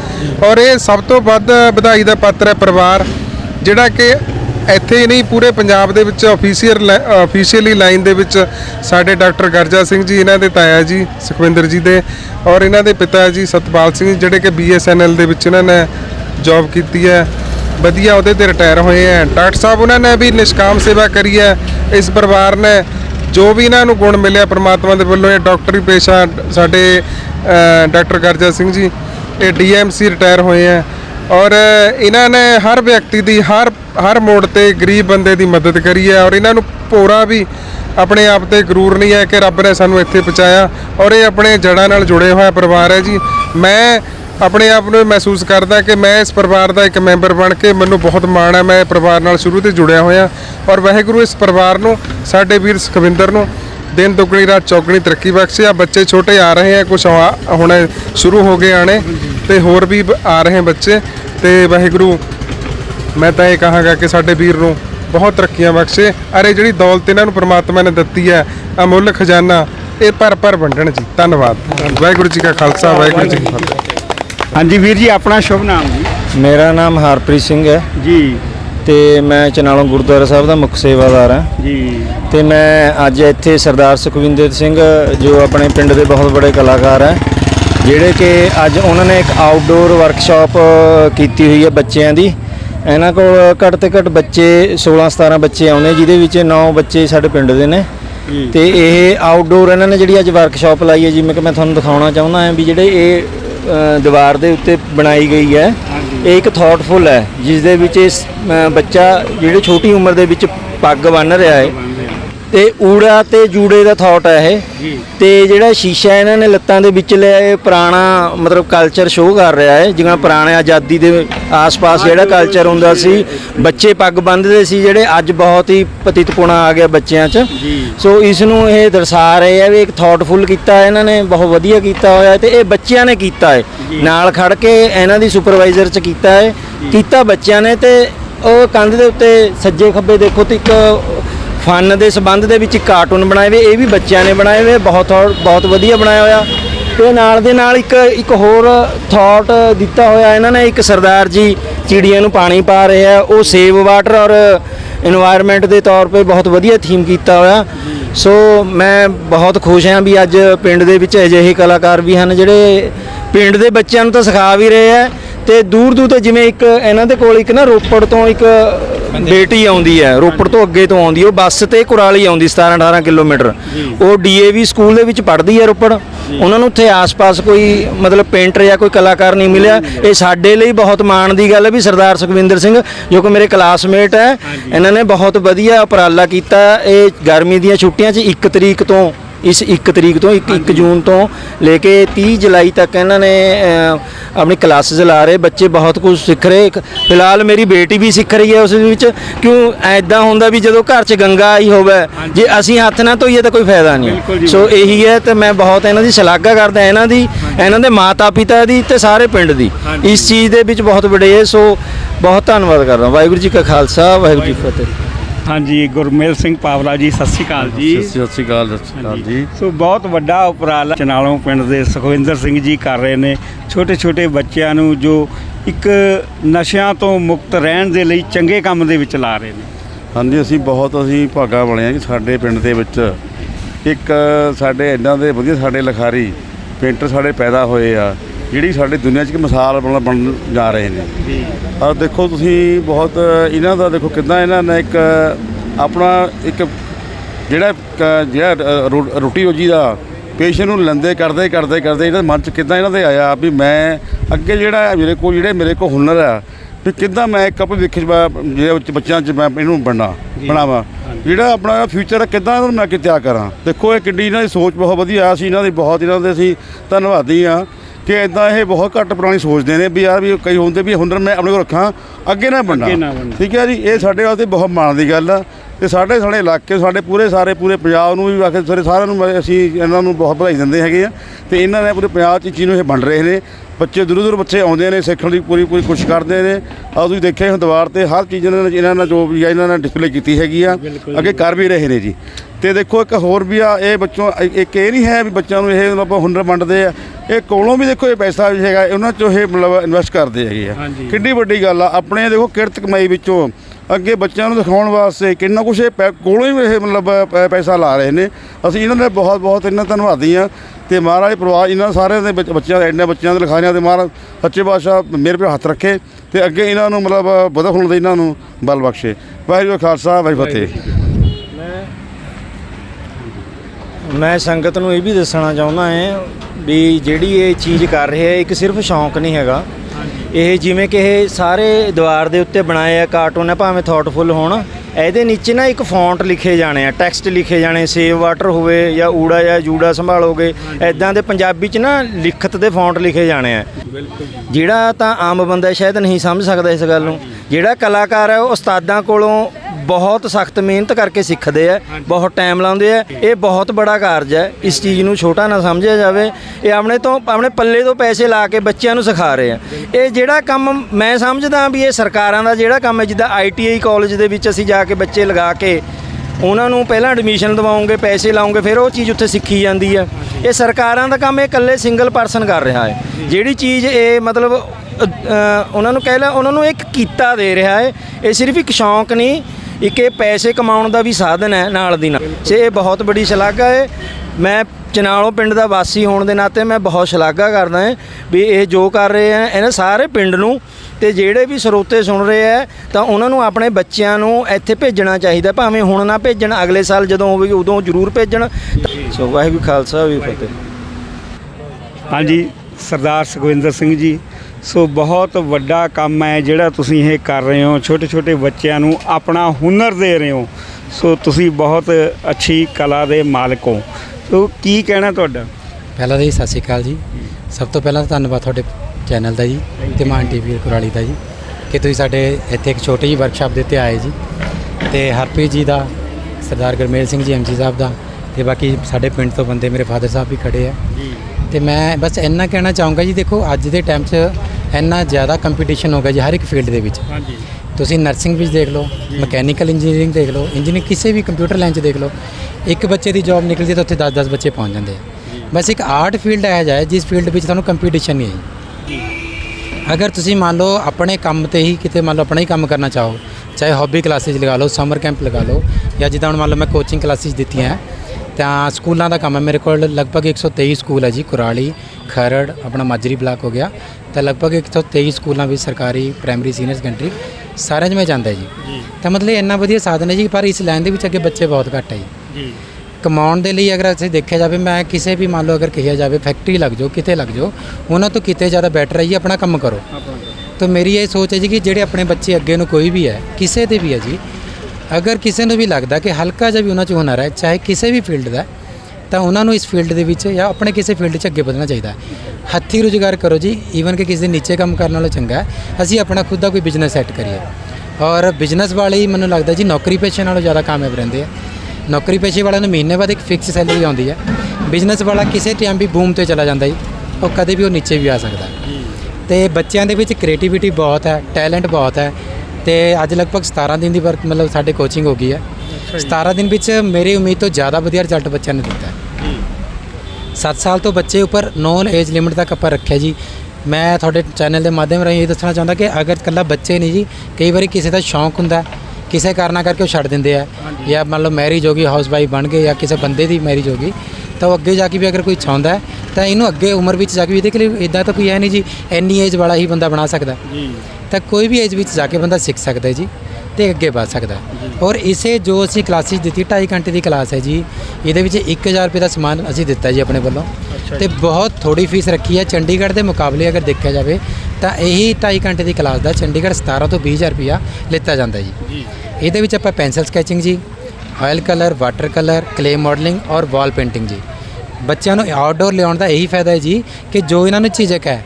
ਔਰ ਇਹ ਸਭ ਤੋਂ ਵੱਧ ਵਧਾਈ ਦਾ ਪਾਤਰ ਹੈ ਪਰਿਵਾਰ, ਜਿਹੜਾ ਕਿ ਇੱਥੇ ਹੀ ਨਹੀਂ, ਪੂਰੇ ਪੰਜਾਬ ਦੇ ਵਿੱਚ ਅਫੀਸ਼ੀਅਲ ਅਫੀਸ਼ੀਅਲੀ ਲਾਈਨ ਦੇ ਵਿੱਚ ਸਾਡੇ ਡਾਕਟਰ ਗਰਜਾ ਸਿੰਘ ਜੀ, ਇਹਨਾਂ ਦੇ ਤਾਇਆ ਜੀ, ਸੁਖਵਿੰਦਰ ਜੀ ਦੇ, ਔਰ ਇਹਨਾਂ ਦੇ ਪਿਤਾ ਜੀ, ਸਤਪਾਲ ਸਿੰਘ ਜਿਹੜੇ ਕਿ ਬੀਐਸਐਨਐਲ ਦੇ ਵਿੱਚ ਇਹਨਾਂ ਨੇ ਜੌਬ ਕੀਤੀ ਹੈ। ਵਧੀਆ ਉਹਦੇ ਤੇ ਰਿਟਾਇਰ ਹੋਏ ਹੈ ਡਾਕਟਰ ਸਾਹਿਬ, ਉਹਨਾਂ ਨੇ ਵੀ ਨਿਸ਼ਕਾਮ ਸੇਵਾ ਕਰੀ ਹੈ ਇਸ ਪਰਿਵਾਰ ਨੇ ਜੋ ਵੀ ਇਹਨਾਂ ਨੂੰ ਗੁਣ ਮਿਲਿਆ ਪ੍ਰਮਾਤਮਾ ਦੇ ਵੱਲੋਂ, ਇਹ ਡਾਕਟਰੀ ਪੇਸ਼ਾ ਸਾਡੇ ਡਾਕਟਰ ਗਰਜਾ ਸਿੰਘ ਜੀ, ਇਹ ਡੀਐਮਸੀ ਰਿਟਾਇਰ ਹੋਏ ਹੈ ਔਰ ਇਹਨਾਂ ਨੇ ਹਰ ਵਿਅਕਤੀ ਦੀ, ਹਰ ਹਰ ਮੋੜ ਤੇ ਗਰੀਬ ਬੰਦੇ ਦੀ ਮਦਦ ਕਰੀ ਹੈ ਔਰ ਇਹਨਾਂ ਨੂੰ ਪੂਰਾ ਵੀ ਆਪਣੇ ਆਪ ਤੇ ਗਰੂਰ ਨਹੀਂ ਹੈ ਕਿ ਰੱਬ ਨੇ ਸਾਨੂੰ ਇੱਥੇ ਪਹੁੰਚਾਇਆ। ਔਰ ਇਹ ਆਪਣੇ ਜੜ੍ਹਾਂ ਨਾਲ ਜੁੜੇ ਹੋਇਆ ਪਰਿਵਾਰ ਹੈ ਜੀ। ਮੈਂ ਆਪਣੇ ਆਪ ਨੂੰ ਇਹ ਮਹਿਸੂਸ ਕਰਦਾ ਕਿ ਮੈਂ ਇਸ ਪਰਿਵਾਰ ਦਾ ਇੱਕ ਮੈਂਬਰ ਬਣ ਕੇ ਮੈਨੂੰ ਬਹੁਤ ਮਾਣ ਹੈ, ਮੈਂ ਇਹ ਪਰਿਵਾਰ ਨਾਲ ਸ਼ੁਰੂ ਤੋਂ ਜੁੜਿਆ ਹੋਇਆ ਔਰ ਵਾਹਿਗੁਰੂ ਇਸ ਪਰਿਵਾਰ ਨੂੰ, ਸਾਡੇ ਵੀਰ ਸੁਖਵਿੰਦਰ ਨੂੰ ਦਿਨ ਦੁੱਗਣੀ, ਰਾਤ ਚੌਗਣੀ ਤਰੱਕੀ ਬਖਸ਼ੇ। ਆ ਬੱਚੇ ਛੋਟੇ ਆ ਰਹੇ ਆ ਕੁਝ ਹੁਣ ਸ਼ੁਰੂ ਹੋ ਗਏ ਆਣੇ ਤੇ ਹੋਰ ਵੀ ਆ ਰਹੇ ਬੱਚੇ ਤੇ ਵਾਹਿਗੁਰੂ, ਮੈਂ ਤਾਂ ਇਹ ਕਹਾਂਗਾ ਕਿ ਸਾਡੇ ਵੀਰ ਨੂੰ ਬਹੁਤ ਤਰੱਕੀਆਂ ਬਖਸ਼ੇ। ਅਰੇ ਜਿਹੜੀ ਦੌਲਤ ਇਹਨਾਂ ਨੂੰ ਪ੍ਰਮਾਤਮਾ ਨੇ ਦਿੱਤੀ ਹੈ, ਅਮੁੱਲ ਖਜ਼ਾਨਾ, ਇਹ ਭਰ ਭਰ ਵੰਡਣ ਜੀ। ਧੰਨਵਾਦ। ਵਾਹਿਗੁਰੂ ਜੀ ਕਾ ਖਾਲਸਾ, ਵਾਹਿਗੁਰੂ ਜੀ ਕੀ ਫਤਿਹ। ਹਾਂਜੀ ਵੀਰ ਜੀ ਆਪਣਾ ਸ਼ੁਭ ਨਾਮ ਜੀ। ਮੇਰਾ ਨਾਮ ਹਰਪ੍ਰੀਤ ਸਿੰਘ ਹੈ। ਜੀ। ਤੇ ਮੈਂ ਚਨਾਲੋਂ ਗੁਰਦੁਆਰਾ ਸਾਹਿਬ ਦਾ ਮੁੱਖ ਸੇਵਾਦਾਰ ਹਾਂ। ਜੀ। ਤੇ ਮੈਂ ਅੱਜ ਇੱਥੇ ਸਰਦਾਰ ਸੁਖਵਿੰਦਰ ਸਿੰਘ ਜੋ ਆਪਣੇ ਪਿੰਡ ਦੇ ਬਹੁਤ ਬੜੇ ਕਲਾਕਾਰ ਹੈ ਜਿਹੜੇ ਕਿ ਅੱਜ ਉਹਨਾਂ ਨੇ ਇੱਕ ਆਊਟਡੋਰ ਵਰਕਸ਼ਾਪ ਕੀਤੀ ਹੋਈ ਹੈ ਬੱਚਿਆਂ ਦੀ। ਇਹਨਾਂ ਕੋਲ ਘੱਟ ਤੇ ਘੱਟ ਬੱਚੇ 16 17 ਬੱਚੇ ਆਉਂਦੇ ਜਿਹਦੇ ਵਿੱਚ 9 ਬੱਚੇ ਸਾਡੇ ਪਿੰਡ ਦੇ ਨੇ। ਤੇ ਇਹ ਆਊਟਡੋਰ ਇਹਨਾਂ ਨੇ ਜਿਹੜੀ ਅੱਜ ਵਰਕਸ਼ਾਪ ਲਾਈ ਹੈ ਜਿਵੇਂ ਕਿ ਮੈਂ ਤੁਹਾਨੂੰ ਦਿਖਾਉਣਾ ਚਾਹੁੰਦਾ ਹਾਂ ਵੀ ਜਿਹੜੇ ਇਹ ਦੀਵਾਰ ਦੇ ਉੱਤੇ ਬਣਾਈ ਗਈ ਹੈ। ਇਹ ਇੱਕ ਥਾਟਫੁਲ ਹੈ ਜਿਸ ਦੇ ਵਿੱਚ ਇਸ ਬੱਚਾ ਜਿਹੜੇ ਛੋਟੀ ਉਮਰ ਦੇ ਵਿੱਚ ਪੱਗ ਬੰਨ ਰਿਹਾ ਹੈ। ਤੇ ਊੜਾ ਤੇ ਜੂੜੇ ਦਾ ਥਾਟ ਹੈ ਇਹ। ਜੀ। ਤੇ ਜਿਹੜਾ ਸ਼ੀਸ਼ਾ ਇਹਨਾਂ ਨੇ ਲੱਤਾਂ ਦੇ ਵਿੱਚ ਲਿਆ ਇਹ ਪੁਰਾਣਾ ਮਤਲਬ ਕਲਚਰ ਸ਼ੋਅ ਕਰ ਰਿਹਾ ਹੈ। ਜਿਵੇਂ ਪੁਰਾਣੇ ਆਜ਼ਾਦੀ ਦੇ ਆਸ-ਪਾਸ ਜਿਹੜਾ ਕਲਚਰ ਹੁੰਦਾ ਸੀ ਬੱਚੇ ਪੱਗ ਬੰਨ੍ਹਦੇ ਸੀ ਜਿਹੜੇ ਅੱਜ ਬਹੁਤ ਹੀ ਪਤਿਤਪੁਣਾ ਆ ਗਿਆ ਬੱਚਿਆਂ 'ਚ। ਸੋ ਇਸ ਨੂੰ ਇਹ ਦਰਸਾ ਰਹੇ ਆ ਵੀ ਇੱਕ ਥਾਟਫੁਲ ਕੀਤਾ ਇਹਨਾਂ ਨੇ ਬਹੁਤ ਵਧੀਆ ਕੀਤਾ ਹੋਇਆ ਤੇ ਇਹ ਬੱਚਿਆਂ ਨੇ ਕੀਤਾ ਹੈ। ਨਾਲ ਖੜ ਕੇ ਇਹਨਾਂ ਦੀ ਸੁਪਰਵਾਈਜ਼ਰ 'ਚ ਕੀਤਾ ਹੈ। ਕੀਤਾ ਬੱਚਿਆਂ ਨੇ ਤੇ ਉਹ ਕੰਧ ਦੇ ਉੱਤੇ ਸੱਜੇ ਖੱਬੇ ਦੇਖੋ ਤੇ ਇੱਕ ਫਨ ਦੇ ਸੰਬੰਧ ਦੇ ਵਿੱਚ ਕਾਰਟੂਨ ਬਣਾਏ ਹੋਏ, ਇਹ ਵੀ ਬੱਚਿਆਂ ਨੇ ਬਣਾਏ ਹੋਏ, ਬਹੁਤ ਬਹੁਤ ਵਧੀਆ ਬਣਾਇਆ ਹੋਇਆ। ਤੇ ਨਾਲ ਦੇ ਨਾਲ ਇੱਕ ਇੱਕ ਹੋਰ ਥਾਟ ਦਿੱਤਾ ਹੋਇਆ ਇਹਨਾਂ ਨੇ, ਇੱਕ ਸਰਦਾਰ ਜੀ ਚਿੜੀਆਂ ਨੂੰ ਪਾਣੀ ਪਾ ਰਹੇ ਹੈ ਉਹ ਸੇਵ ਵਾਟਰ ਔਰ এনवायरमेंट ਦੇ ਤੌਰ 'ਤੇ ਬਹੁਤ ਵਧੀਆ ਥੀਮ ਕੀਤਾ ਹੋਇਆ। ਸੋ ਮੈਂ ਬਹੁਤ ਖੁਸ਼ ਹਾਂ ਵੀ ਅੱਜ ਪਿੰਡ ਦੇ ਵਿੱਚ ਅਜਿਹੇ ਕਲਾਕਾਰ ਵੀ ਹਨ ਜਿਹੜੇ ਪਿੰਡ ਦੇ ਬੱਚਿਆਂ ਨੂੰ ਤਾਂ ਸਿਖਾ ਵੀ ਰਹੇ ਆ। ਤੇ ਦੂਰ ਦੂਰ 'ਤੇ ਜਿਵੇਂ ਇੱਕ ਇਹਨਾਂ ਦੇ ਕੋਲ ਇੱਕ ਨਾ ਰੋਪੜ ਤੋਂ ਇੱਕ ਬੇਟੀ ਆਉਂਦੀ ਹੈ ਰੋਪੜ ਤੋਂ ਅੱਗੇ ਤੋਂ ਆਉਂਦੀ ਉਹ ਬੱਸ ਤੇ ਕੁਰਾਲੀ ਆਉਂਦੀ 17 18 ਕਿਲੋਮੀਟਰ ਉਹ ਡੀਏਵੀ ਸਕੂਲ ਦੇ ਵਿੱਚ ਪੜ੍ਹਦੀ ਹੈ ਰੋਪੜ। ਉਹਨਾਂ ਨੂੰ ਉੱਥੇ ਆਸ-ਪਾਸ ਕੋਈ ਮਤਲਬ ਪੇਂਟਰ ਜਾਂ ਕੋਈ ਕਲਾਕਾਰ ਨਹੀਂ ਮਿਲਿਆ। ਇਹ ਸਾਡੇ ਲਈ ਬਹੁਤ ਮਾਣ ਦੀ ਗੱਲ ਹੈ ਵੀ ਸਰਦਾਰ ਸੁਖਵਿੰਦਰ ਸਿੰਘ ਜੋ ਕਿ ਮੇਰੇ ਕਲਾਸਮੇਟ ਹੈ ਇਹਨਾਂ ਨੇ ਬਹੁਤ ਵਧੀਆ ਉਪਰਾਲਾ ਕੀਤਾ। ਇਹ ਗਰਮੀ ਦੀਆਂ ਛੁੱਟੀਆਂ 'ਚ 1 ਤਰੀਕ ਤੋਂ ਇਸ 1 ਤਰੀਕ ਤੋਂ 1 1 ਜੂਨ ਤੋਂ ਲੈ ਕੇ 30 ਜੁਲਾਈ ਤੱਕ ਇਹਨਾਂ ਨੇ ਆਪਣੀ ਕਲਾਸਿਸ ਲਾ ਰਹੇ। ਬੱਚੇ ਬਹੁਤ ਕੁਝ ਸਿੱਖ ਰਹੇ। ਫਿਲਹਾਲ ਮੇਰੀ ਬੇਟੀ ਵੀ ਸਿੱਖ ਰਹੀ ਹੈ ਉਸ ਵਿੱਚ। ਕਿਉਂ? ਐਦਾਂ ਹੁੰਦਾ ਵੀ ਜਦੋਂ ਘਰ 'ਚ ਗੰਗਾ ਆਈ ਹੋਵੇ ਜੇ ਅਸੀਂ ਹੱਥ ਨਾ ਧੋਈਏ ਤਾਂ ਕੋਈ ਫਾਇਦਾ ਨਹੀਂ। ਸੋ ਇਹੀ ਹੈ ਤੇ ਮੈਂ ਬਹੁਤ ਇਹਨਾਂ ਦੀ ਸ਼ਲਾਘਾ ਕਰਦਾ ਇਹਨਾਂ ਦੀ ਇਹਨਾਂ ਦੇ ਮਾਤਾ ਪਿਤਾ ਦੀ ਤੇ ਸਾਰੇ ਪਿੰਡ ਦੀ। ਇਸ ਚੀਜ਼ ਦੇ ਵਿੱਚ ਬਹੁਤ ਬੜੇ ਸੋ ਬਹੁਤ ਧੰਨਵਾਦ ਕਰਦਾ ਵਾਹਿਗੁਰੂ ਜੀ ਕਾ ਖਾਲਸਾ ਵਾਹਿਗੁਰੂ ਜੀ ਫਤਿਹ। ਹਾਂਜੀ ਗੁਰਮੇਲ ਸਿੰਘ ਪਾਵਲਾ ਜੀ ਸਤਿ ਸ਼੍ਰੀ ਅਕਾਲ ਜੀ। ਸਤਿ ਸ਼੍ਰੀ ਅਕਾਲ ਸਤਿ ਸ਼੍ਰੀ ਅਕਾਲ ਜੀ। ਸੋ ਬਹੁਤ ਵੱਡਾ ਉਪਰਾਲਾ ਚਨਾਲੋਂ ਪਿੰਡ ਦੇ ਸੁਖਵਿੰਦਰ ਸਿੰਘ ਜੀ ਕਰ ਰਹੇ ਨੇ। ਛੋਟੇ ਛੋਟੇ ਬੱਚਿਆਂ ਨੂੰ ਜੋ ਇੱਕ ਨਸ਼ਿਆਂ ਤੋਂ ਮੁਕਤ ਰਹਿਣ ਦੇ ਲਈ ਚੰਗੇ ਕੰਮ ਦੇ ਵਿੱਚ ਲਾ ਰਹੇ ਨੇ। ਹਾਂਜੀ ਅਸੀਂ ਬਹੁਤ ਅਸੀਂ ਭਾਗਾ ਵਾਲੇ ਹਾਂ ਕਿ ਸਾਡੇ ਪਿੰਡ ਦੇ ਵਿੱਚ ਇੱਕ ਸਾਡੇ ਇੰਨਾਂ ਦੇ ਵਧੀਆ ਸਾਡੇ ਲਿਖਾਰੀ ਪੇਂਟਰ ਸਾਡੇ ਪੈਦਾ ਹੋਏ ਆ। ਜਿਹੜੀ ਸਾਡੇ ਦੁਨੀਆ 'ਚ ਇੱਕ ਮਿਸਾਲ ਬਣ ਬਣ ਜਾ ਰਹੇ ਨੇ। ਜੀ। ਔਰ ਦੇਖੋ ਤੁਸੀਂ ਬਹੁਤ ਇਹਨਾਂ ਦਾ ਦੇਖੋ ਕਿੱਦਾਂ ਇਹਨਾਂ ਨੇ ਇੱਕ ਆਪਣਾ ਇੱਕ ਜਿਹੜਾ ਕ- ਜਿਹੜਾ ਰੋਟੀ ਰੋਜੀ ਦਾ ਪੇਸ਼ੈਂਟ ਨੂੰ ਲੰਦੇ ਕਰਦੇ ਕਰਦੇ ਕਰਦੇ ਇਹਨਾਂ ਦੇ ਮਨ 'ਚ ਕਿੱਦਾਂ ਇਹਨਾਂ ਦੇ ਆਇਆ ਵੀ ਮੈਂ ਅੱਗੇ ਜਿਹੜਾ ਮੇਰੇ ਕੋਲ ਜਿਹੜੇ ਮੇਰੇ ਕੋਲ ਹੁਨਰ ਆ ਵੀ ਕਿੱਦਾਂ ਮੈਂ ਇੱਕ ਆਪਣੇ ਦੇਖੇ ਜਿਹੜੇ ਵਿੱਚ ਬੱਚਿਆਂ 'ਚ ਮੈਂ ਇਹਨੂੰ ਬਣਨਾ ਬਣਾਵਾਂ। ਜਿਹੜਾ ਆਪਣਾ ਫਿਊਚਰ ਹੈ ਕਿੱਦਾਂ ਇਹਨੂੰ ਮੈਂ ਤਿਆਰ ਕਰਾਂ। ਦੇਖੋ ਇਹ ਕਿੱਡੀ ਇਹਨਾਂ ਦੀ ਸੋਚ ਬਹੁਤ ਵਧੀਆ ਸੀ ਇਹਨਾਂ ਦੀ ਬਹੁਤ ਇਹਨਾਂ ਦੇ ਅਸੀਂ ਧੰਨਵਾਦੀ ਆ ਕਿ ਇਦਾਂ ਇਹ ਬਹੁਤ ਘੱਟ ਪੁਰਾਣੀ ਸੋਚਦੇ ਨੇ ਵੀ ਯਾਰ ਵੀ ਕਈ ਹੁੰਦੇ ਵੀ ਹੁਨਰ ਮੈਂ ਆਪਣੇ ਕੋਲ ਰੱਖਾਂ ਅੱਗੇ ਨਾ ਬਣਨਾ। ਠੀਕ ਹੈ ਜੀ ਇਹ ਸਾਡੇ ਵਾਸਤੇ ਬਹੁਤ ਮਾਣ ਦੀ ਗੱਲ ਆ। ਤੇ ਸਾਡੇ ਸਾਡੇ ਇਲਾਕੇ ਸਾਡੇ ਪੂਰੇ ਸਾਰੇ ਪੂਰੇ ਪੰਜਾਬ ਨੂੰ ਵੀ ਆਖੇ ਸਾਰੇ ਸਾਰਿਆਂ ਨੂੰ ਅਸੀਂ ਇਹਨਾਂ ਨੂੰ ਬਹੁਤ ਵਧਾਈ ਦਿੰਦੇ ਹੈਗੇ ਆ। ਤੇ ਇਹਨਾਂ ਨੇ ਪੂਰੇ ਪੰਜਾਬ 'ਚ ਚੀਜ਼ ਨੂੰ ਇਹ ਬਣ ਰਹੇ ਨੇ। ਬੱਚੇ ਦੂਰ ਦੂਰ ਬੱਚੇ ਆਉਂਦੇ ਨੇ ਸਿੱਖਣ ਦੀ ਪੂਰੀ ਪੂਰੀ ਕੋਸ਼ਿਸ਼ ਕਰਦੇ ਨੇ। ਆ ਤੁਸੀਂ ਦੇਖਿਆ ਹੁਣ ਦੀਵਾਰ ਤੇ ਹਰ ਚੀਜ਼ ਇਹਨਾਂ ਨੇ ਇਹਨਾਂ ਨੇ ਜੋ ਵੀ ਇਹਨਾਂ ਨੇ ਡਿਸਪਲੇ ਕੀਤੀ ਹੈਗੀ ਆ। ਅੱਗੇ ਕਰ ਵੀ ਰਹੇ ਨੇ ਜੀ। ਤੇ ਦੇਖੋ ਇੱਕ ਹੋਰ ਵੀ ਆ ਇਹ ਬੱਚੋਂ ਇੱਕ ਇਹ ਨਹੀਂ ਹੈ ਵੀ ਬੱਚਿਆਂ ਨੂੰ ਇਹ ਆਪਾਂ ਹੁਨਰ ਵੰਡਦੇ ਆ। ਇਹ ਕੋਲੋਂ ਵੀ ਦੇਖੋ ਇਹ ਪੈਸਾ ਵੀ ਹੈਗਾ ਉਹਨਾਂ ਚੋਂ ਇਹ ਮਤਲਬ ਇਨਵੈਸਟ ਕਰਦੇ ਹੈਗੇ ਆ। ਕਿੰਨੀ ਵੱਡੀ ਗੱਲ ਆ ਆਪਣੇ ਦੇਖੋ ਕਿਰਤ ਕਮਾਈ ਵਿੱਚੋਂ ਅੱਗੇ ਬੱਚਿਆਂ ਨੂੰ ਦਿਖਾਉਣ ਵਾਸਤੇ ਕਿੰਨਾ ਕੁਛ ਇਹ ਕੋਲੋਂ ਹੀ ਇਹ ਮਤਲਬ ਪੈਸਾ ਲਾ ਰਹੇ ਨੇ। ਅਸੀਂ ਇਹਨਾਂ ਦੇ ਬਹੁਤ ਬਹੁਤ ਇਹਨਾਂ ਧੰਨਵਾਦੀ ਆ ਤੇ ਮਹਾਰਾਜ ਪਰਿਵਾਰ ਇਹਨਾਂ ਸਾਰਿਆਂ ਦੇ ਬੱਚ- ਬੱਚਿਆਂ ਦੇ ਇੰਨੇ ਬੱਚਿਆਂ ਦੇ ਲਿਖਾਈਆਂ ਤੇ ਮਹਾਰਾਜ ਸੱਚੇ ਬਾਦਸ਼ਾਹ ਮੇਰੇ ਤੇ ਹੱਥ ਰੱਖੇ ਤੇ ਅੱਗੇ ਇਹਨਾਂ ਨੂੰ ਮਤਲਬ ਵਧਾ ਹੋਣ ਦੇ ਇਹਨਾਂ ਨੂੰ ਬਲ ਬਖਸ਼ੇ। ਵਾਹਿਗੁਰੂ ਖਾਲਸਾ ਵਾਹਿਗੁਰੂ ਫਤਿਹ। ਮੈਂ ਸੰਗਤ ਨੂੰ ਇਹ ਵੀ ਦੱਸਣਾ ਚਾਹੁੰਦਾ ਹਾਂ ਵੀ ਜਿਹੜੀ ਇਹ ਚੀਜ਼ ਕਰ ਰਹੇ ਆ ਇੱਕ ਸਿਰਫ ਸ਼ੌਂਕ ਨਹੀਂ ਹੈਗਾ। ਇਹ ਜਿਵੇਂ ਕਿ ਇਹ ਸਾਰੇ ਦੀਵਾਰ ਦੇ ਉੱਤੇ ਬਣਾਏ ਆ ਕਾਰਟੂਨ ਹੈ ਭਾਵੇਂ ਥਾਟਫੁਲ ਹੋਣ ਇਹਦੇ ਨੀਚੇ ਨਾ ਇੱਕ ਫੌਂਟ ਲਿਖੇ ਜਾਣੇ ਆ ਟੈਕਸਟ ਲਿਖੇ ਜਾਣੇ ਸੇਵ ਵਾਟਰ ਹੋਵੇ ਜਾਂ ਊੜਾ ਜਾਂ ਜੂੜਾ ਸੰਭਾਲੋਗੇ ਐਦਾਂ ਦੇ ਪੰਜਾਬੀ ਚ ਨਾ ਲਿਖਤ ਦੇ ਫੌਂਟ ਲਿਖੇ ਜਾਣੇ ਆ। ਜਿਹੜਾ ਤਾਂ ਆਮ ਬੰਦਾ ਸ਼ਾਇਦ ਨਹੀਂ ਸਮਝ ਸਕਦਾ ਇਸ ਗੱਲ ਨੂੰ। ਜਿਹੜਾ ਕਲਾਕਾਰ ਹੈ ਉਹ ਉਸਤਾਦਾਂ ਕੋਲੋਂ ਬਹੁਤ ਸਖਤ ਮਿਹਨਤ ਕਰਕੇ ਸਿੱਖਦੇ ਆ, ਬਹੁਤ ਟਾਈਮ ਲਾਉਂਦੇ ਆ। ਇਹ ਬਹੁਤ ਬੜਾ ਕਾਰਜ ਹੈ ਇਸ ਚੀਜ਼ ਨੂੰ ਛੋਟਾ ਨਾ ਸਮਝਿਆ ਜਾਵੇ। ਇਹ ਆਪਣੇ ਤੋਂ, ਆਪਣੇ ਪੱਲੇ ਤੋਂ ਪੈਸੇ ਲਾ ਕੇ ਬੱਚਿਆਂ ਨੂੰ ਸਿਖਾ ਰਹੇ ਆ। ਇਹ ਜਿਹੜਾ ਕੰਮ ਮੈਂ ਸਮਝਦਾ ਵੀ ਇਹ ਸਰਕਾਰਾਂ ਦਾ ਜਿਹੜਾ ਕੰਮ ਹੈ, ਜਿੱਦਾਂ ਆਈਟੀਆਈ ਕਾਲਜ ਦੇ ਵਿੱਚ ਅਸੀਂ ਜਾ ਕੇ ਬੱਚੇ ਲਗਾ ਕੇ ਉਹਨਾਂ ਨੂੰ ਪਹਿਲਾਂ ਐਡਮਿਸ਼ਨ ਦਿਵਾਉਂਗੇ, ਪੈਸੇ ਲਾਉਂਗੇ, ਫਿਰ ਉਹ ਚੀਜ਼ ਉੱਥੇ ਸਿੱਖੀ ਜਾਂਦੀ ਹੈ। ਇਹ ਸਰਕਾਰਾਂ ਦਾ ਕੰਮ, ਇਹ ਇਕੱਲੇ ਸਿੰਗਲ ਪਰਸਨ ਕਰ ਰਿਹਾ ਹੈ। ਜਿਹੜੀ ਚੀਜ਼ ਇਹ ਮਤਲਬ ਉਹਨਾਂ ਨੂੰ ਕਹਿ ਲਾ, ਉਹਨਾਂ ਨੂੰ ਇੱਕ ਕੀਤਾ ਦੇ ਰਿਹਾ ਹੈ। ਇਹ ਸਿਰਫ ਇੱਕ ਸ਼ੌਂਕ ਨਹੀਂ, ਇੱਕ ਇਹ ਪੈਸੇ ਕਮਾਉਣ ਦਾ ਵੀ ਸਾਧਨ ਹੈ ਨਾਲ ਦੀ ਨਾਲ। ਤੇ ਇਹ ਬਹੁਤ ਵੱਡੀ ਸ਼ਲਾਘਾ ਹੈ। ਮੈਂ ਚਨਾਲੋਂ ਪਿੰਡ ਦਾ ਵਾਸੀ ਹੋਣ ਦੇ ਨਾਤੇ ਮੈਂ ਬਹੁਤ ਸ਼ਲਾਘਾ ਕਰਦਾ ਹਾਂ ਵੀ ਇਹ ਜੋ ਕਰ ਰਹੇ ਆ, ਇਹਨਾਂ ਸਾਰੇ ਪਿੰਡ ਨੂੰ ਤੇ ਜਿਹੜੇ ਵੀ ਸਰੋਤੇ ਸੁਣ ਰਹੇ ਆ, ਤਾਂ ਉਹਨਾਂ ਨੂੰ ਆਪਣੇ ਬੱਚਿਆਂ ਨੂੰ ਇੱਥੇ ਭੇਜਣਾ ਚਾਹੀਦਾ, ਭਾਵੇਂ ਹੁਣ ਨਾ ਭੇਜਣ, ਅਗਲੇ ਸਾਲ ਜਦੋਂ ਹੋਵੇਗੀ ਉਦੋਂ ਜ਼ਰੂਰ ਭੇਜਣ। ਸੋ ਵਾਹਿਗੁਰੂ ਖਾਲਸਾ ਵੀ ਫਤਿਹ। ਹਾਂਜੀ, ਸਰਦਾਰ ਸੁਖਵਿੰਦਰ ਸਿੰਘ ਜੀ, ਸੋ ਬਹੁਤ ਵੱਡਾ ਕੰਮ ਹੈ ਜਿਹੜਾ ਤੁਸੀਂ ਇਹ ਕਰ ਰਹੇ ਹੋ ਛੋਟੇ ਛੋਟੇ ਬੱਚਿਆਂ ਨੂੰ ਆਪਣਾ ਹੁਨਰ ਦੇ ਰਹੇ ਹੋ। ਸੋ ਤੁਸੀਂ ਬਹੁਤ ਅੱਛੀ ਕਲਾ ਦੇ ਮਾਲਕ ਹੋ। ਸੋ ਕੀ ਕਹਿਣਾ ਤੁਹਾਡਾ? ਪਹਿਲਾਂ ਤਾਂ ਜੀ ਸਤਿ ਸ਼੍ਰੀ ਅਕਾਲ ਜੀ। ਸਭ ਤੋਂ ਪਹਿਲਾਂ ਤਾਂ ਧੰਨਵਾਦ ਤੁਹਾਡੇ ਚੈਨਲ ਦਾ ਜੀ ਤੇ ਮਾਨ ਟੀਵੀ ਕੁਰਾਲੀ ਦਾ ਜੀ। ਕਿ ਤੁਸੀਂ ਸਾਡੇ ਇੱਥੇ ਇੱਕ ਛੋਟੀ ਜਿਹੀ ਵਰਕਸ਼ਾਪ ਦੇ ਉੱਤੇ ਆਏ ਜੀ। ਤੇ ਹਰਪ੍ਰੀਤ ਜੀ ਦਾ ਸਰਦਾਰ ਗੁਰਮੇਲ ਸਿੰਘ ਜੀ ਐਮਜੀ ਸਾਹਿਬ ਦਾ ਤੇ ਬਾਕੀ ਸਾਡੇ ਪਿੰਡ ਤੋਂ ਬੰਦੇ ਮੇਰੇ ਫਾਦਰ ਸਾਹਿਬ ਵੀ ਖੜੇ ਆ। ਤੇ ਮੈਂ ਬਸ ਇੰਨਾ ਕਹਿਣਾ ਚਾਹੂੰਗਾ ਜੀ ਦੇਖੋ ਅੱਜ ਦੇ ਟਾਈਮ 'ਚ ਇੰਨਾ ਜ਼ਿਆਦਾ ਕੰਪੀਟੀਸ਼ਨ ਹੋ ਗਿਆ ਜੀ ਹਰ ਇੱਕ ਫੀਲਡ ਦੇ ਵਿੱਚ। ਹਾਂਜੀ। ਤੁਸੀਂ ਨਰਸਿੰਗ ਵਿੱਚ ਦੇਖ ਲਓ ਮਕੈਨੀਕਲ ਇੰਜੀਨੀਅਰਿੰਗ ਦੇਖ ਲਓ ਇੰਜੀਨੀਅਰ ਕਿਸੇ ਵੀ ਕੰਪਿਊਟਰ ਲਾਈਨ 'ਚ ਦੇਖ ਲਓ ਇੱਕ ਬੱਚੇ ਦੀ ਜੌਬ ਨਿਕਲਦੀ ਤਾਂ ਉੱਥੇ 10-10 ਬੱਚੇ ਪਹੁੰਚ ਜਾਂਦੇ ਆ। ਬਸ ਇੱਕ ਆਰਟ ਫੀਲਡ ਹੈ ਜਾਏ ਜਿਸ ਫੀਲਡ ਵਿੱਚ ਤੁਹਾਨੂੰ ਕੰਪੀਟੀਸ਼ਨ ਨਹੀਂ ਹੈ ਅਗਰ ਤੁਸੀਂ ਮੰਨ ਲਓ ਆਪਣੇ ਕੰਮ ਤੇ ਹੀ ਕਿਤੇ ਮੰਨ ਲਓ ਆਪਣਾ ਹੀ ਕੰਮ ਕਰਨਾ ਚਾਹੋ ਚਾਹੇ ਹੌਬੀ ਕਲਾਸਿਸ ਲਗਾ ਲਓ ਸਮਰ ਕੈਂਪ ਲਗਾ ਲਓ ਜਾਂ ਜਿੱਦਾਂ ਹੁਣ ਮੰਨ ਲਓ ਮੈਂ ਕੋਚਿੰਗ ਕਲਾਸਿਸ ਦਿੱਤੀਆਂ ਹੈ, ਤਾਂ ਸਕੂਲਾਂ ਦਾ ਕੰਮ ਹੈ। ਮੇਰੇ ਕੋਲ ਲਗਭਗ 123 ਸਕੂਲ ਹੈ ਜੀ ਕੁਰਾਲੀ ਖਰੜ ਆਪਣਾ ਮਾਜਰੀ ਬਲਾਕ ਹੋ ਗਿਆ। ਤਾਂ ਲਗਭਗ 123 ਸਕੂਲਾਂ ਵਿੱਚ ਸਰਕਾਰੀ ਪ੍ਰਾਇਮਰੀ ਸੀਨੀਅਰ ਸੈਕੰਡਰੀ ਸਾਰਿਆਂ 'ਚ ਮੈਂ ਜਾਂਦਾ ਜੀ। ਤਾਂ ਮਤਲਬ ਇੰਨਾ ਵਧੀਆ ਸਾਧਨ ਹੈ ਜੀ ਪਰ ਇਸ ਲਾਈਨ ਦੇ ਵਿੱਚ ਅੱਗੇ ਬੱਚੇ ਬਹੁਤ ਘੱਟ ਹੈ ਜੀ। ਕਮਾਉਣ ਦੇ ਲਈ ਅਗਰ ਅਸੀਂ ਦੇਖਿਆ ਜਾਵੇ ਮੈਂ ਕਿਸੇ ਵੀ ਮੰਨ ਲਓ ਅਗਰ ਕਿਹਾ ਜਾਵੇ ਫੈਕਟਰੀ ਲੱਗ ਜਾਓ ਕਿਤੇ ਲੱਗ ਜਾਓ ਉਹਨਾਂ ਤੋਂ ਕਿਤੇ ਜ਼ਿਆਦਾ ਬੈਟਰ ਹੈ ਜੀ ਆਪਣਾ ਕੰਮ ਕਰੋ। ਤਾਂ ਮੇਰੀ ਇਹ ਸੋਚ ਹੈ ਜੀ ਕਿ ਜਿਹੜੇ ਆਪਣੇ ਬੱਚੇ ਅੱਗੇ ਨੂੰ ਕੋਈ ਵੀ ਹੈ ਕਿਸੇ ਦੇ ਵੀ ਹੈ ਜੀ ਅਗਰ ਕਿਸੇ ਨੂੰ ਵੀ ਲੱਗਦਾ ਕਿ ਹਲਕਾ ਜਿਹਾ ਵੀ ਉਹਨਾਂ 'ਚ ਹੁਨਰ ਹੈ ਚਾਹੇ ਕਿਸੇ ਵੀ ਫੀਲਡ ਦਾ ਤਾਂ ਉਹਨਾਂ ਨੂੰ ਇਸ ਫੀਲਡ ਦੇ ਵਿੱਚ ਜਾਂ ਆਪਣੇ ਕਿਸੇ ਫੀਲਡ 'ਚ ਅੱਗੇ ਵਧਣਾ ਚਾਹੀਦਾ ਹੈ। ਹੱਥੀਂ ਰੁਜ਼ਗਾਰ ਕਰੋ ਜੀ ਈਵਨ ਕਿ ਕਿਸੇ ਦੇ ਨੀਚੇ ਕੰਮ ਕਰਨ ਨਾਲੋਂ ਚੰਗਾ ਹੈ। ਅਸੀਂ ਆਪਣਾ ਖੁਦ ਦਾ ਕੋਈ ਬਿਜ਼ਨਸ ਸੈੱਟ ਕਰੀਏ। ਔਰ ਬਿਜ਼ਨਸ ਵਾਲੇ ਹੀ ਮੈਨੂੰ ਲੱਗਦਾ ਜੀ ਨੌਕਰੀ ਪੇਸ਼ੇ ਨਾਲੋਂ ਜ਼ਿਆਦਾ ਕਾਮਯਾਬ ਰਹਿੰਦੇ ਆ। ਨੌਕਰੀ ਪੇਸ਼ੇ ਵਾਲਿਆਂ ਨੂੰ ਮਹੀਨੇ ਬਾਅਦ ਇੱਕ ਫਿਕਸ ਸੈਲਰੀ ਆਉਂਦੀ ਹੈ। ਬਿਜ਼ਨਸ ਵਾਲਾ ਕਿਸੇ ਟਾਈਮ ਵੀ ਬੂਮ ਤੇ ਚਲਾ ਜਾਂਦਾ ਜੀ, ਉਹ ਕਦੇ ਵੀ ਉਹ ਨੀਚੇ ਵੀ ਆ ਸਕਦਾ। ਹੈ। ਤੇ ਬੱਚਿਆਂ ਦੇ ਵਿੱਚ ਕ੍ਰੀਏਟੀਵਿਟੀ ਬਹੁਤ ਹੈ ਟੈਲੈਂਟ ਬਹੁਤ ਹੈ। ਤੇ ਅੱਜ ਲਗਭਗ 17 ਦਿਨ ਦੀ ਵਰਕ ਮਤਲਬ ਸਾਡੇ ਕੋਚਿੰਗ ਹੋ ਗਈ ਹੈ। 17 ਦਿਨ ਵਿੱਚ ਮੇਰੀ ਉਮੀਦ ਤੋਂ ਜ਼ਿਆਦਾ ਵਧੀਆ ਰਿਜ਼ਲਟ ਬੱਚਿਆਂ ਨੇ ਦਿੱਤਾ। ਹੈ 7 ਸਾਲ ਤੋਂ ਬੱਚੇ ਉੱਪਰ ਨੋਨ ਏਜ ਲਿਮਿਟ ਤੱਕ ਆਪਾਂ ਰੱਖਿਆ ਜੀ। ਮੈਂ ਤੁਹਾਡੇ ਚੈਨਲ ਦੇ ਮਾਧਿਅਮ ਰਾਹੀਂ ਇਹ ਦੱਸਣਾ ਚਾਹੁੰਦਾ ਕਿ ਅਗਰ ਇਕੱਲਾ ਬੱਚੇ ਨਹੀਂ ਜੀ ਕਈ ਵਾਰੀ ਕਿਸੇ ਦਾ ਸ਼ੌਂਕ ਹੁੰਦਾ ਕਿਸੇ ਕਾਰਨਾਂ ਕਰਕੇ ਉਹ ਛੱਡ ਦਿੰਦੇ ਆ। ਜਾਂ ਮੰਨ ਲਓ ਮੈਰਿਜ ਹੋ ਗਈ ਹਾਊਸ ਵਾਈਫ ਬਣ ਗਏ ਜਾਂ ਕਿਸੇ ਬੰਦੇ ਦੀ ਮੈਰਿਜ ਹੋ ਗਈ ਤਾਂ ਉਹ ਅੱਗੇ ਜਾ ਕੇ ਵੀ ਅਗਰ ਕੋਈ ਚਾਹੁੰਦਾ ਹੈ ਤਾਂ ਇਹਨੂੰ ਅੱਗੇ ਉਮਰ ਵਿੱਚ ਜਾ ਕੇ ਵੀ ਇਹਦੇ ਲਈ ਇਦਾਂ ਤਾਂ ਕੋਈ ਹੈ ਨਹੀਂ ਜੀ ਇੰਨੀ ਏਜ ਵਾਲਾ ਹੀ ਬੰਦਾ ਬਣਾ ਸਕਦਾ। ਜੀ। ਤਾਂ ਕੋਈ ਵੀ ਏਜ ਵਿੱਚ ਜਾ ਕੇ ਬੰਦਾ ਸਿੱਖ ਸਕਦਾ ਹੈ ਜੀ। ਤੇ ਅੱਗੇ ਵਧ ਸਕਦਾ ਹੈ। ਔਰ ਇਸੇ ਜੋ ਅਸੀਂ ਕਲਾਸਿਸ ਦਿੱਤੀ 2.5 ਘੰਟੇ ਦੀ ਕਲਾਸ ਹੈ ਜੀ ਇਹਦੇ ਵਿੱਚ 1000 ਰੁਪਏ ਦਾ ਸਮਾਨ ਅਸੀਂ ਦਿੱਤਾ ਜੀ ਆਪਣੇ ਵੱਲੋਂ। ਤੇ ਬਹੁਤ ਥੋੜੀ ਫੀਸ ਰੱਖੀ ਹੈ। ਚੰਡੀਗੜ੍ਹ ਦੇ ਮੁਕਾਬਲੇ ਅਗਰ ਦੇਖਿਆ ਜਾਵੇ ਤਾਂ ਇਹੀ 2.5 ਘੰਟੇ ਦੀ ਕਲਾਸ ਦਾ ਚੰਡੀਗੜ੍ਹ 17 ਤੋਂ 20000 ਰੁਪਇਆ ਲਿੱਤਾ ਜਾਂਦਾ ਜੀ। ਜੀ। ਇਹਦੇ ਵਿੱਚ ਆਪਾਂ ਪੈਨਸਲ ਸਕੈਚਿੰਗ ਜੀ oil colour water colour clay modelling ਔਰ ਵਾਲ ਪੇਂਟਿੰਗ ਜੀ। ਬੱਚਿਆਂ ਨੂੰ ਆਊਟਡੋਰ ਲਿਆਉਣ ਦਾ ਇਹੀ ਫਾਇਦਾ ਹੈ ਜੀ ਕਿ ਜੋ ਇਹਨਾਂ ਨੂੰ ਝਿਜਕ ਹੈ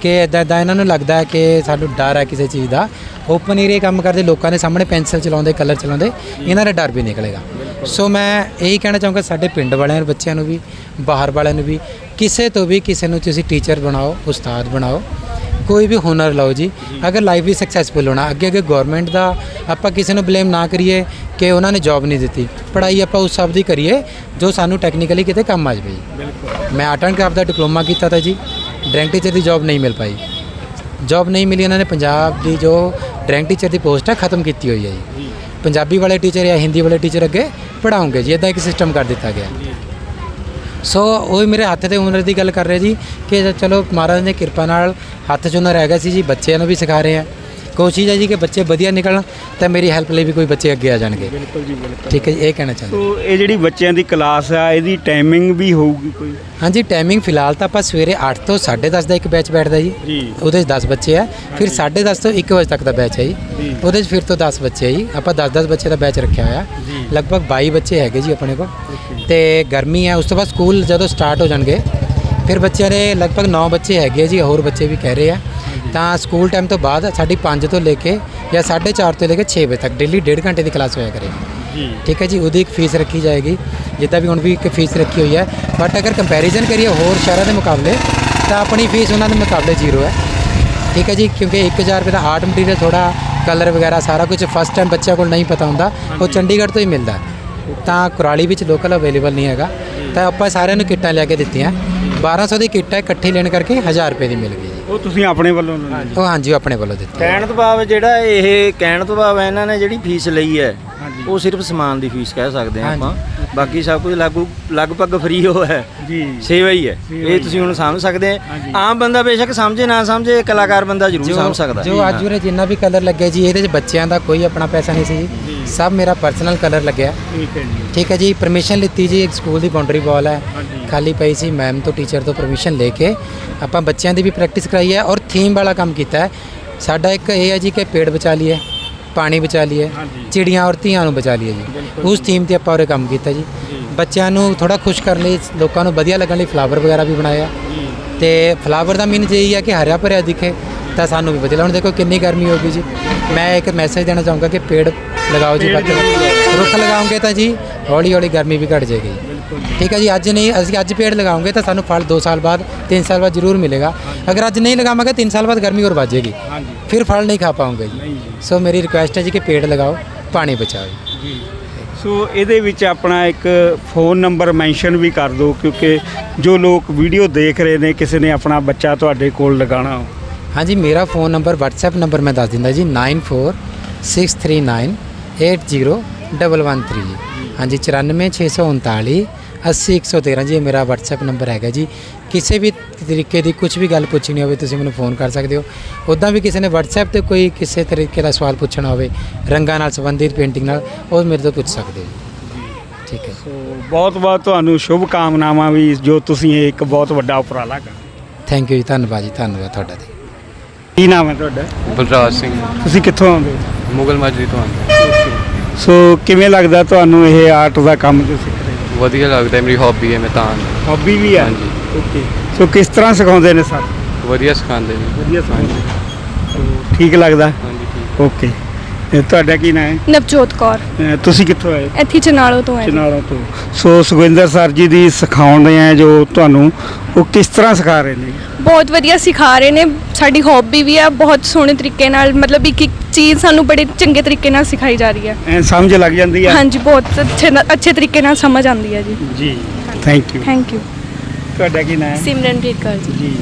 ਕਿ ਇਦਾਂ ਇਦਾਂ ਇਹਨਾਂ ਨੂੰ ਲੱਗਦਾ ਹੈ ਕਿ ਸਾਨੂੰ ਡਰ ਹੈ ਕਿਸੇ ਚੀਜ਼ ਦਾ। ਓਪਨ ਏਰੀਆ ਕੰਮ ਕਰਦੇ ਲੋਕਾਂ ਦੇ ਸਾਹਮਣੇ ਪੈਨਸਲ ਚਲਾਉਂਦੇ ਕਲਰ ਚਲਾਉਂਦੇ ਇਹਨਾਂ ਦਾ ਡਰ ਵੀ ਨਿਕਲੇਗਾ। ਸੋ ਮੈਂ ਇਹੀ ਕਹਿਣਾ ਚਾਹੂੰਗਾ ਸਾਡੇ ਪਿੰਡ ਵਾਲਿਆਂ ਨੂੰ ਬੱਚਿਆਂ ਨੂੰ ਵੀ ਬਾਹਰ ਵਾਲਿਆਂ ਨੂੰ ਵੀ ਕਿਸੇ ਤੋਂ ਵੀ ਕਿਸੇ ਨੂੰ ਤੁਸੀਂ ਟੀਚਰ ਬਣਾਓ ਉਸਤਾਦ ਬਣਾਓ ਕੋਈ ਵੀ ਹੁਨਰ ਲਓ ਜੀ। ਅਗਰ ਲਾਈਫ ਵੀ ਸਕਸੈਸਫੁਲ ਹੋਣਾ ਅੱਗੇ ਅੱਗੇ ਗਵਰਨਮੈਂਟ ਦਾ ਆਪਾਂ ਕਿਸੇ ਨੂੰ ਬਲੇਮ ਨਾ ਕਰੀਏ ਕਿ ਉਹਨਾਂ ਨੇ ਜੌਬ ਨਹੀਂ ਦਿੱਤੀ। ਪੜ੍ਹਾਈ ਆਪਾਂ ਉਸ ਸਭ ਦੀ ਕਰੀਏ ਜੋ ਸਾਨੂੰ ਟੈਕਨੀਕਲੀ ਕਿਤੇ ਕੰਮ ਆ ਜਾਵੇ ਜੀ। ਮੈਂ ਆਰਟ ਐਂਡ ਕਰਾਫਟ ਦਾ ਡਿਪਲੋਮਾ ਕੀਤਾ ਤਾਂ ਜੀ। ਡਰਾਇੰਗ ਟੀਚਰ ਦੀ ਜੌਬ ਨਹੀਂ ਮਿਲ ਪਾਈ। ਜੌਬ ਨਹੀਂ ਮਿਲੀ ਉਹਨਾਂ ਨੇ ਪੰਜਾਬ ਦੀ ਜੋ ਡਰਾਇੰਗ ਟੀਚਰ ਦੀ ਪੋਸਟ ਹੈ ਖਤਮ ਕੀਤੀ ਹੋਈ ਹੈ ਜੀ। ਪੰਜਾਬੀ ਵਾਲੇ ਟੀਚਰ ਜਾਂ ਹਿੰਦੀ ਵਾਲੇ ਟੀਚਰ ਅੱਗੇ ਪੜਾਉਂਗੇ ਜੀ ਇਦਾਂ ਇੱਕ ਸਿਸਟਮ ਕਰ ਦਿੱਤਾ ਗਿਆ। ਸੋ ਉਹ ਮੇਰੇ ਹੱਥ ਤੇ ਹੁਨਰ ਦੀ ਗੱਲ ਕਰ ਰਹੇ ਜੀ ਕਿ ਚਲੋ ਮਹਾਰਾਜ ਨੇ ਕਿਰਪਾ ਨਾਲ ਹੱਥ 'ਚ ਹੁਨਰ ਹੈਗਾ ਸੀ ਜੀ ਬੱਚਿਆਂ ਨੂੰ ਵੀ ਸਿਖਾ ਰਹੇ ਆ। ਕੋਸ਼ਿਸ਼ ਹੈ ਜੀ ਕਿ ਬੱਚੇ ਵਧੀਆ ਨਿਕਲਣ ਤਾਂ ਮੇਰੀ ਹੈਲਪ ਲਈ ਵੀ ਕੋਈ ਬੱਚੇ ਅੱਗੇ ਆ ਜਾਣਗੇ। ਬਿਲਕੁਲ ਜੀ ਬਿਲਕੁਲ। ਠੀਕ ਹੈ ਜੀ ਇਹ ਕਹਿਣਾ ਚਾਹੁੰਦਾ। ਸੋ ਇਹ ਜਿਹੜੀ ਬੱਚਿਆਂ ਦੀ ਕਲਾਸ ਆ ਇਹਦੀ ਟਾਈਮਿੰਗ ਵੀ ਹੋਊਗੀ ਕੋਈ? ਹਾਂਜੀ ਟਾਈਮਿੰਗ ਫਿਲਹਾਲ ਤਾਂ ਆਪਾਂ ਸਵੇਰੇ 8 ਤੋਂ 10:30 ਦਾ ਇੱਕ ਬੈਚ ਬੈਠਦਾ ਜੀ। ਜੀ। ਉਹਦੇ 'ਚ 10 ਬੱਚੇ ਆ। ਫਿਰ 10:30 ਤੋਂ 1 ਵਜੇ ਤੱਕ ਦਾ ਬੈਚ ਹੈ ਜੀ। ਜੀ। ਉਹਦੇ 'ਚ ਫਿਰ ਤੋਂ 10 ਬੱਚੇ ਆ ਜੀ। ਆਪਾਂ 10-10 ਬੱਚੇ ਦਾ ਬੈਚ ਰੱਖਿਆ ਹੋਇਆ। ਜੀ। ਲਗਭਗ 22 ਬੱਚੇ ਹੈਗੇ ਜੀ ਆਪਣੇ ਕੋਲ। ਤੇ ਗਰਮੀ ਹੈ ਉਸ ਤੋਂ ਬਾਅਦ ਸਕੂਲ ਜਦੋਂ ਸਟਾਰਟ ਹੋ ਜਾਣਗੇ ਫਿਰ ਬੱਚਿਆਂ ਦੇ ਲਗਭਗ 9 ਬੱਚੇ ਹੈਗੇ ਜੀ ਹੋਰ ਬੱਚੇ ਵੀ ਕਹਿ ਰਹੇ ਆ। ਤਾਂ ਸਕੂਲ ਟਾਈਮ ਤੋਂ ਬਾਅਦ ਸਾਡੀ 5 ਤੋਂ ਲੈ ਕੇ ਜਾਂ 4:30 ਤੋਂ ਲੈ ਕੇ 6 ਵਜੇ ਤੱਕ ਡੇਲੀ 1.5 ਘੰਟੇ ਦੀ ਕਲਾਸ ਹੋਇਆ ਕਰੇਗੀ ਜੀ। ਠੀਕ ਹੈ ਜੀ ਉਹਦੀ ਇੱਕ ਫੀਸ ਰੱਖੀ ਜਾਏਗੀ। ਜਿੱਦਾਂ ਵੀ ਹੁਣ ਵੀ ਇੱਕ ਫੀਸ ਰੱਖੀ ਹੋਈ ਹੈ। ਬਟ ਅਗਰ ਕੰਪੈਰੀਜ਼ਨ ਕਰੀਏ ਹੋਰ ਸ਼ਹਿਰਾਂ ਦੇ ਮੁਕਾਬਲੇ ਤਾਂ ਆਪਣੀ ਫੀਸ ਉਹਨਾਂ ਦੇ ਮੁਕਾਬਲੇ ਜ਼ੀਰੋ ਹੈ। ਠੀਕ ਹੈ ਜੀ ਕਿਉਂਕਿ 1000 ਰੁਪਏ ਦਾ ਆਰਟ ਮਟੀਰੀਅਲ ਥੋੜਾ ਕਲਰ ਵਗੈਰਾ ਸਾਰਾ ਕੁਝ ਫਸਟ ਟਾਈਮ ਬੱਚਿਆਂ ਕੋਲ ਨਹੀਂ ਪਤਾ ਹੁੰਦਾ ਉਹ ਚੰਡੀਗੜ੍ਹ ਤੋਂ ਹੀ ਮਿਲਦਾ। ਤਾਂ ਕੁਰਾਲੀ ਵਿੱਚ ਲੋਕਲ ਅਵੇਲੇਬਲ ਨਹੀਂ ਹੈਗਾ। ਤਾਂ ਆਪਾਂ ਸਾਰਿਆਂ ਨੂੰ ਕਿੱਟਾਂ ਲਿਆ ਕੇ ਦਿੱਤੀਆਂ। 1200 ਦੀ ਕਿੱਟ ਇਕੱਠੀ ਲੈਣ ਕਰਕੇ 1000 ਰੁਪਏ ਦੀ ਮਿਲ ਗਈ। ਉਹ ਤੁਸੀਂ ਆਪਣੇ ਵੱਲੋਂ ਉਹ ਹਾਂਜੀ ਉਹ ਆਪਣੇ ਵੱਲੋਂ ਦਿੱਤੀ। ਕਹਿਣ ਤੋਂ ਭਾਵ ਜਿਹੜਾ ਇਹ ਕਹਿਣ ਤੋਂ ਭਾਵ ਇਹਨਾਂ ਨੇ ਜਿਹੜੀ ਫੀਸ ਲਈ ਹੈ। ਉਹ ਸਿਰਫ ਸਮਾਨ ਦੀ ਫੀਸ ਕਹਿ ਸਕਦੇ ਹਾਂਜੀ। ਆਪਾਂ। ਬਾਕੀ ਸਭ ਕੁਝ ਲਾਗੂ ਲਗਭਗ ਫ੍ਰੀ ਹੋ ਹੈ। ਜੀ। ਸੇਵਾ ਹੀ ਹੈ। ਇਹ ਤੁਸੀਂ ਹੁਣ ਸਮਝ ਸਕਦੇ। ਆ ਆਮ ਬੰਦਾ ਬੇਸ਼ੱਕ ਸਮਝੇ ਨਾ ਸਮਝੇ ਕਲਾਕਾਰ ਬੰਦਾ ਜ਼ਰੂਰ ਸਮਝ ਸਕਦਾ ਜੋ ਅੱਜ ਉਰੇ ਜਿੰਨਾ ਵੀ ਕਲਰ ਲੱਗਿਆ ਜੀ ਇਹਦੇ 'ਚ ਬੱਚਿਆਂ ਦਾ ਕੋਈ ਆਪਣਾ ਪੈਸਾ ਨਹੀਂ ਸੀ ਜੀ। ਸਭ ਮੇਰਾ ਪਰਸਨਲ ਕਲਰ ਲੱਗਿਆ। ਠੀਕ ਹੈ ਜੀ। ਠੀਕ ਹੈ ਜੀ ਪਰਮਿਸ਼ਨ ਲਿੱਤੀ ਜੀ ਇੱਕ ਸਕੂਲ ਦੀ ਬਾਉਂਡਰੀ ਵਾਲ ਹੈ। ਹਾਂਜੀ। ਖਾਲੀ ਪਈ ਸੀ ਮੈਮ ਤੋਂ ਟੀਚਰ ਤੋਂ ਪਰਮਿਸ਼ਨ ਲੈ ਕੇ। ਆਪਾਂ ਬੱਚਿਆਂ ਦੀ ਵੀ ਪ੍ਰੈਕਟਿਸ ਕਰਾਈ ਹੈ ਔਰ ਥੀਮ ਵਾਲਾ ਕੰਮ ਕੀਤਾ ਹੈ। ਸਾਡਾ ਇੱਕ ਇਹ ਹੈ ਜੀ ਕਿ ਪੇੜ ਬਚਾ ਲਈਏ ਪਾਣੀ ਬਚਾ ਲਈਏ ਚਿੜੀਆਂ ਔਰ ਧੀਆਂ ਨੂੰ ਬਚਾ ਲਈਏ ਜੀ। ਉਸ ਥੀਮ ਤੇ ਆਪਾਂ ਉਰੇ ਕੰਮ ਕੀਤਾ ਜੀ। ਬੱਚਿਆਂ ਨੂੰ ਥੋੜਾ ਖੁਸ਼ ਕਰਨ ਲਈ ਲੋਕਾਂ ਨੂੰ ਵਧੀਆ ਲੱਗਣ ਲਈ ਫਲਾਵਰ ਵਗੈਰਾ ਵੀ ਬਣਾਇਆ। ਤੇ ਫਲਾਵਰ ਦਾ ਮੀਨ ਇਹ ਹੈ ਕਿ ਹਰਿਆ ਭਰਿਆ ਦਿਖੇ ਤਾਂ ਸਾਨੂੰ ਵੀ ਵਧੀਆ ਲੱਗਦਾ। ਹੁਣ ਦੇਖੋ ਕਿੰਨੀ ਗਰਮੀ ਹੋ ਗਈ ਜੀ। ਮੈਂ ਇੱਕ ਮੈਸੇਜ ਦੇਣਾ ਚਾਹੂੰਗਾ ਕਿ ਪੇੜ ਲਗਾਓ ਜੀ ਵੱਧ ਰੁੱਖ ਲਗਾਓਗੇ ਤਾਂ ਜੀ ਹੌਲੀ ਹੌਲੀ ਗਰਮੀ ਵੀ ਘਟ ਜਾਏਗੀ ਠੀਕ ਹੈ ਜੀ ਅੱਜ ਨਹੀਂ ਅਸੀਂ ਅੱਜ ਪੇੜ ਲਗਾਉਂਗੇ ਤਾਂ ਸਾਨੂੰ ਫਲ 2 ਸਾਲ ਬਾਅਦ 3 ਸਾਲ ਬਾਅਦ ਜ਼ਰੂਰ ਮਿਲੇਗਾ। ਅਗਰ ਅੱਜ ਨਹੀਂ ਲਗਾਵਾਂਗੇ 3 ਸਾਲ ਬਾਅਦ ਗਰਮੀ ਹੋਰ ਵੱਧ ਜਾਏਗੀ। ਫਿਰ ਫਲ ਨਹੀਂ ਖਾ ਪਾਉਂਗੇ ਜੀ। ਸੋ ਮੇਰੀ ਰਿਕੁਐਸਟ ਹੈ ਜੀ ਕਿ ਪੇੜ ਲਗਾਓ ਪਾਣੀ ਬਚਾਓ। ਸੋ ਇਹਦੇ ਵਿੱਚ ਆਪਣਾ ਇੱਕ ਫੋਨ ਨੰਬਰ ਮੈਂਸ਼ਨ ਵੀ ਕਰ ਦਿਓ ਕਿਉਂਕਿ ਜੋ ਲੋਕ ਵੀਡੀਓ ਦੇਖ ਰਹੇ ਨੇ ਕਿਸੇ ਨੇ ਆਪਣਾ ਬੱਚਾ ਤੁਹਾਡੇ ਕੋਲ ਲਗਾਉਣਾ ਹਾਂਜੀ ਮੇਰਾ ਫੋਨ ਨੰਬਰ WhatsApp ਨੰਬਰ ਮੈਂ ਦੱਸ ਦਿੰਦਾ ਜੀ 94639 8013 ਹਾਂਜੀ 94639 80113 ਜੀ ਇਹ ਮੇਰਾ WhatsApp ਨੰਬਰ ਹੈਗਾ ਜੀ। ਕਿਸੇ ਵੀ ਤਰੀਕੇ ਦੀ ਕੁਝ ਵੀ ਗੱਲ ਪੁੱਛਣੀ ਹੋਵੇ ਤੁਸੀਂ ਮੈਨੂੰ ਫੋਨ ਕਰ ਸਕਦੇ ਹੋ। ਉਦਾਂ ਵੀ ਕਿਸੇ ਨੇ WhatsApp ਤੇ ਕੋਈ ਕਿਸੇ ਤਰੀਕੇ ਦਾ ਸਵਾਲ ਪੁੱਛਣਾ ਹੋਵੇ ਰੰਗਾਂ ਨਾਲ ਸੰਬੰਧਿਤ ਪੇਂਟਿੰਗ ਨਾਲ ਉਹ ਮੇਰੇ ਤੋਂ ਪੁੱਛ ਸਕਦੇ ਹੋ। ਠੀਕ ਹੈ। ਬਹੁਤ ਬਹੁਤ ਤੁਹਾਨੂੰ ਸ਼ੁਭ ਕਾਮਨਾਵਾਂ ਵੀ ਜੋ ਤੁਸੀਂ ਇਹ ਇੱਕ ਬਹੁਤ ਵੱਡਾ ਉਪਰਾਲਾ ਕਰ ਥੈਂਕ ਯੂ ਜੀ ਧੰਨਵਾਦ ਜੀ ਧੰਨਵਾਦ ਤੁਹਾਡਾ ਜੀ ਕੀ ਨਾਮ ਹੈ ਤੁਹਾਡਾ? ਬਲਰਾਜ ਸਿੰਘ। ਤੁਸੀਂ ਕਿੱਥੋਂ ਆਉਂਦੇ ਹੋ? ਮੁਗਲ ਮਾਜਰੀ ਤੋਂ ਆਉਂਦਾ ਸੋ ਕਿਵੇਂ ਲੱਗਦਾ ਤੁਹਾਨੂੰ ਇਹ ਆਰਟ ਦਾ ਕੰਮ ਜੋ ਸਿੱਖ ਰਹੇ ਹੋ? ਵਧੀਆ ਲੱਗਦਾ ਹੈ, ਮੇਰੀ ਹੌਬੀ ਹੈ ਮੈਂ ਤਾਂ। ਆਉਂਦਾ। ਹੌਬੀ ਵੀ ਹੈ ਹਾਂਜੀ। ਓਕੇ ਸੋ ਕਿਸ ਤਰ੍ਹਾਂ ਸਿਖਾਉਂਦੇ ਨੇ ਸਰ? ਵਧੀਆ ਸਿਖਾਉਂਦੇ ਨੇ। ਵਧੀਆ ਸਿਖਾਉਂਦੇ ਸੋ ਠੀਕ ਲੱਗਦਾ? ਹਾਂਜੀ ਠੀਕ। ਓਕੇ ਇਹ ਤੁਹਾਡਾ ਕੀ ਨਾਮ ਨਵਜੋਤ ਕੌਰ। ਹੈ ਅਹ ਤੁਸੀਂ ਕਿੱਥੋਂ ਆਏ? ਇੱਥੇ ਚਨਾਲੋ ਤੋਂ ਹੈ। ਚਨਾਲੋਂ ਤੋਂ। ਸੋ ਸੁਖਵਿੰਦਰ ਸਰ ਜੀ ਦੀ ਸਿਖਾਉਂਦੇ ਆ ਜੋ ਤੁਹਾਨੂੰ ਉਹ ਕਿਸ ਤਰ੍ਹਾਂ ਸਿਖਾ ਰਹੇ ਨੇ? ਬਹੁਤ ਵਧੀਆ ਸਿਖਾ ਰਹੇ ਨੇ ਸਾਡੀ ਹੌਬੀ ਵੀ ਆ ਬਹੁਤ ਸੋਹਣੇ ਤਰੀਕੇ ਨਾਲ ਮਤਲਬ ਇੱਕ ਇੱਕ ਚੀਜ਼ ਸਾਨੂੰ ਬੜੇ ਚੰਗੇ ਤਰੀਕੇ ਨਾਲ ਸਿਖਾਈ ਜਾ ਰਹੀ ਹੈ ਐ ਸਮਝ ਲੱਗ ਜਾਂਦੀ ਹੈ ਹਾਂਜੀ ਬਹੁਤ ਅੱਛੇ ਨਾਲ- ਅੱਛੇ ਤਰੀਕੇ ਨਾਲ ਸਮਝ ਆਉਂਦੀ ਹੈ ਜੀ। ਜੀ ਥੈਂਕ ਯੂ ਥੈਂਕ ਯੂ ਤੁਹਾਡਾ ਕੀ ਨਾਮ? ਹੈ ਸਿਮਰਨਪ੍ਰੀਤ ਕੌਰ ਜੀ। ਜੀ।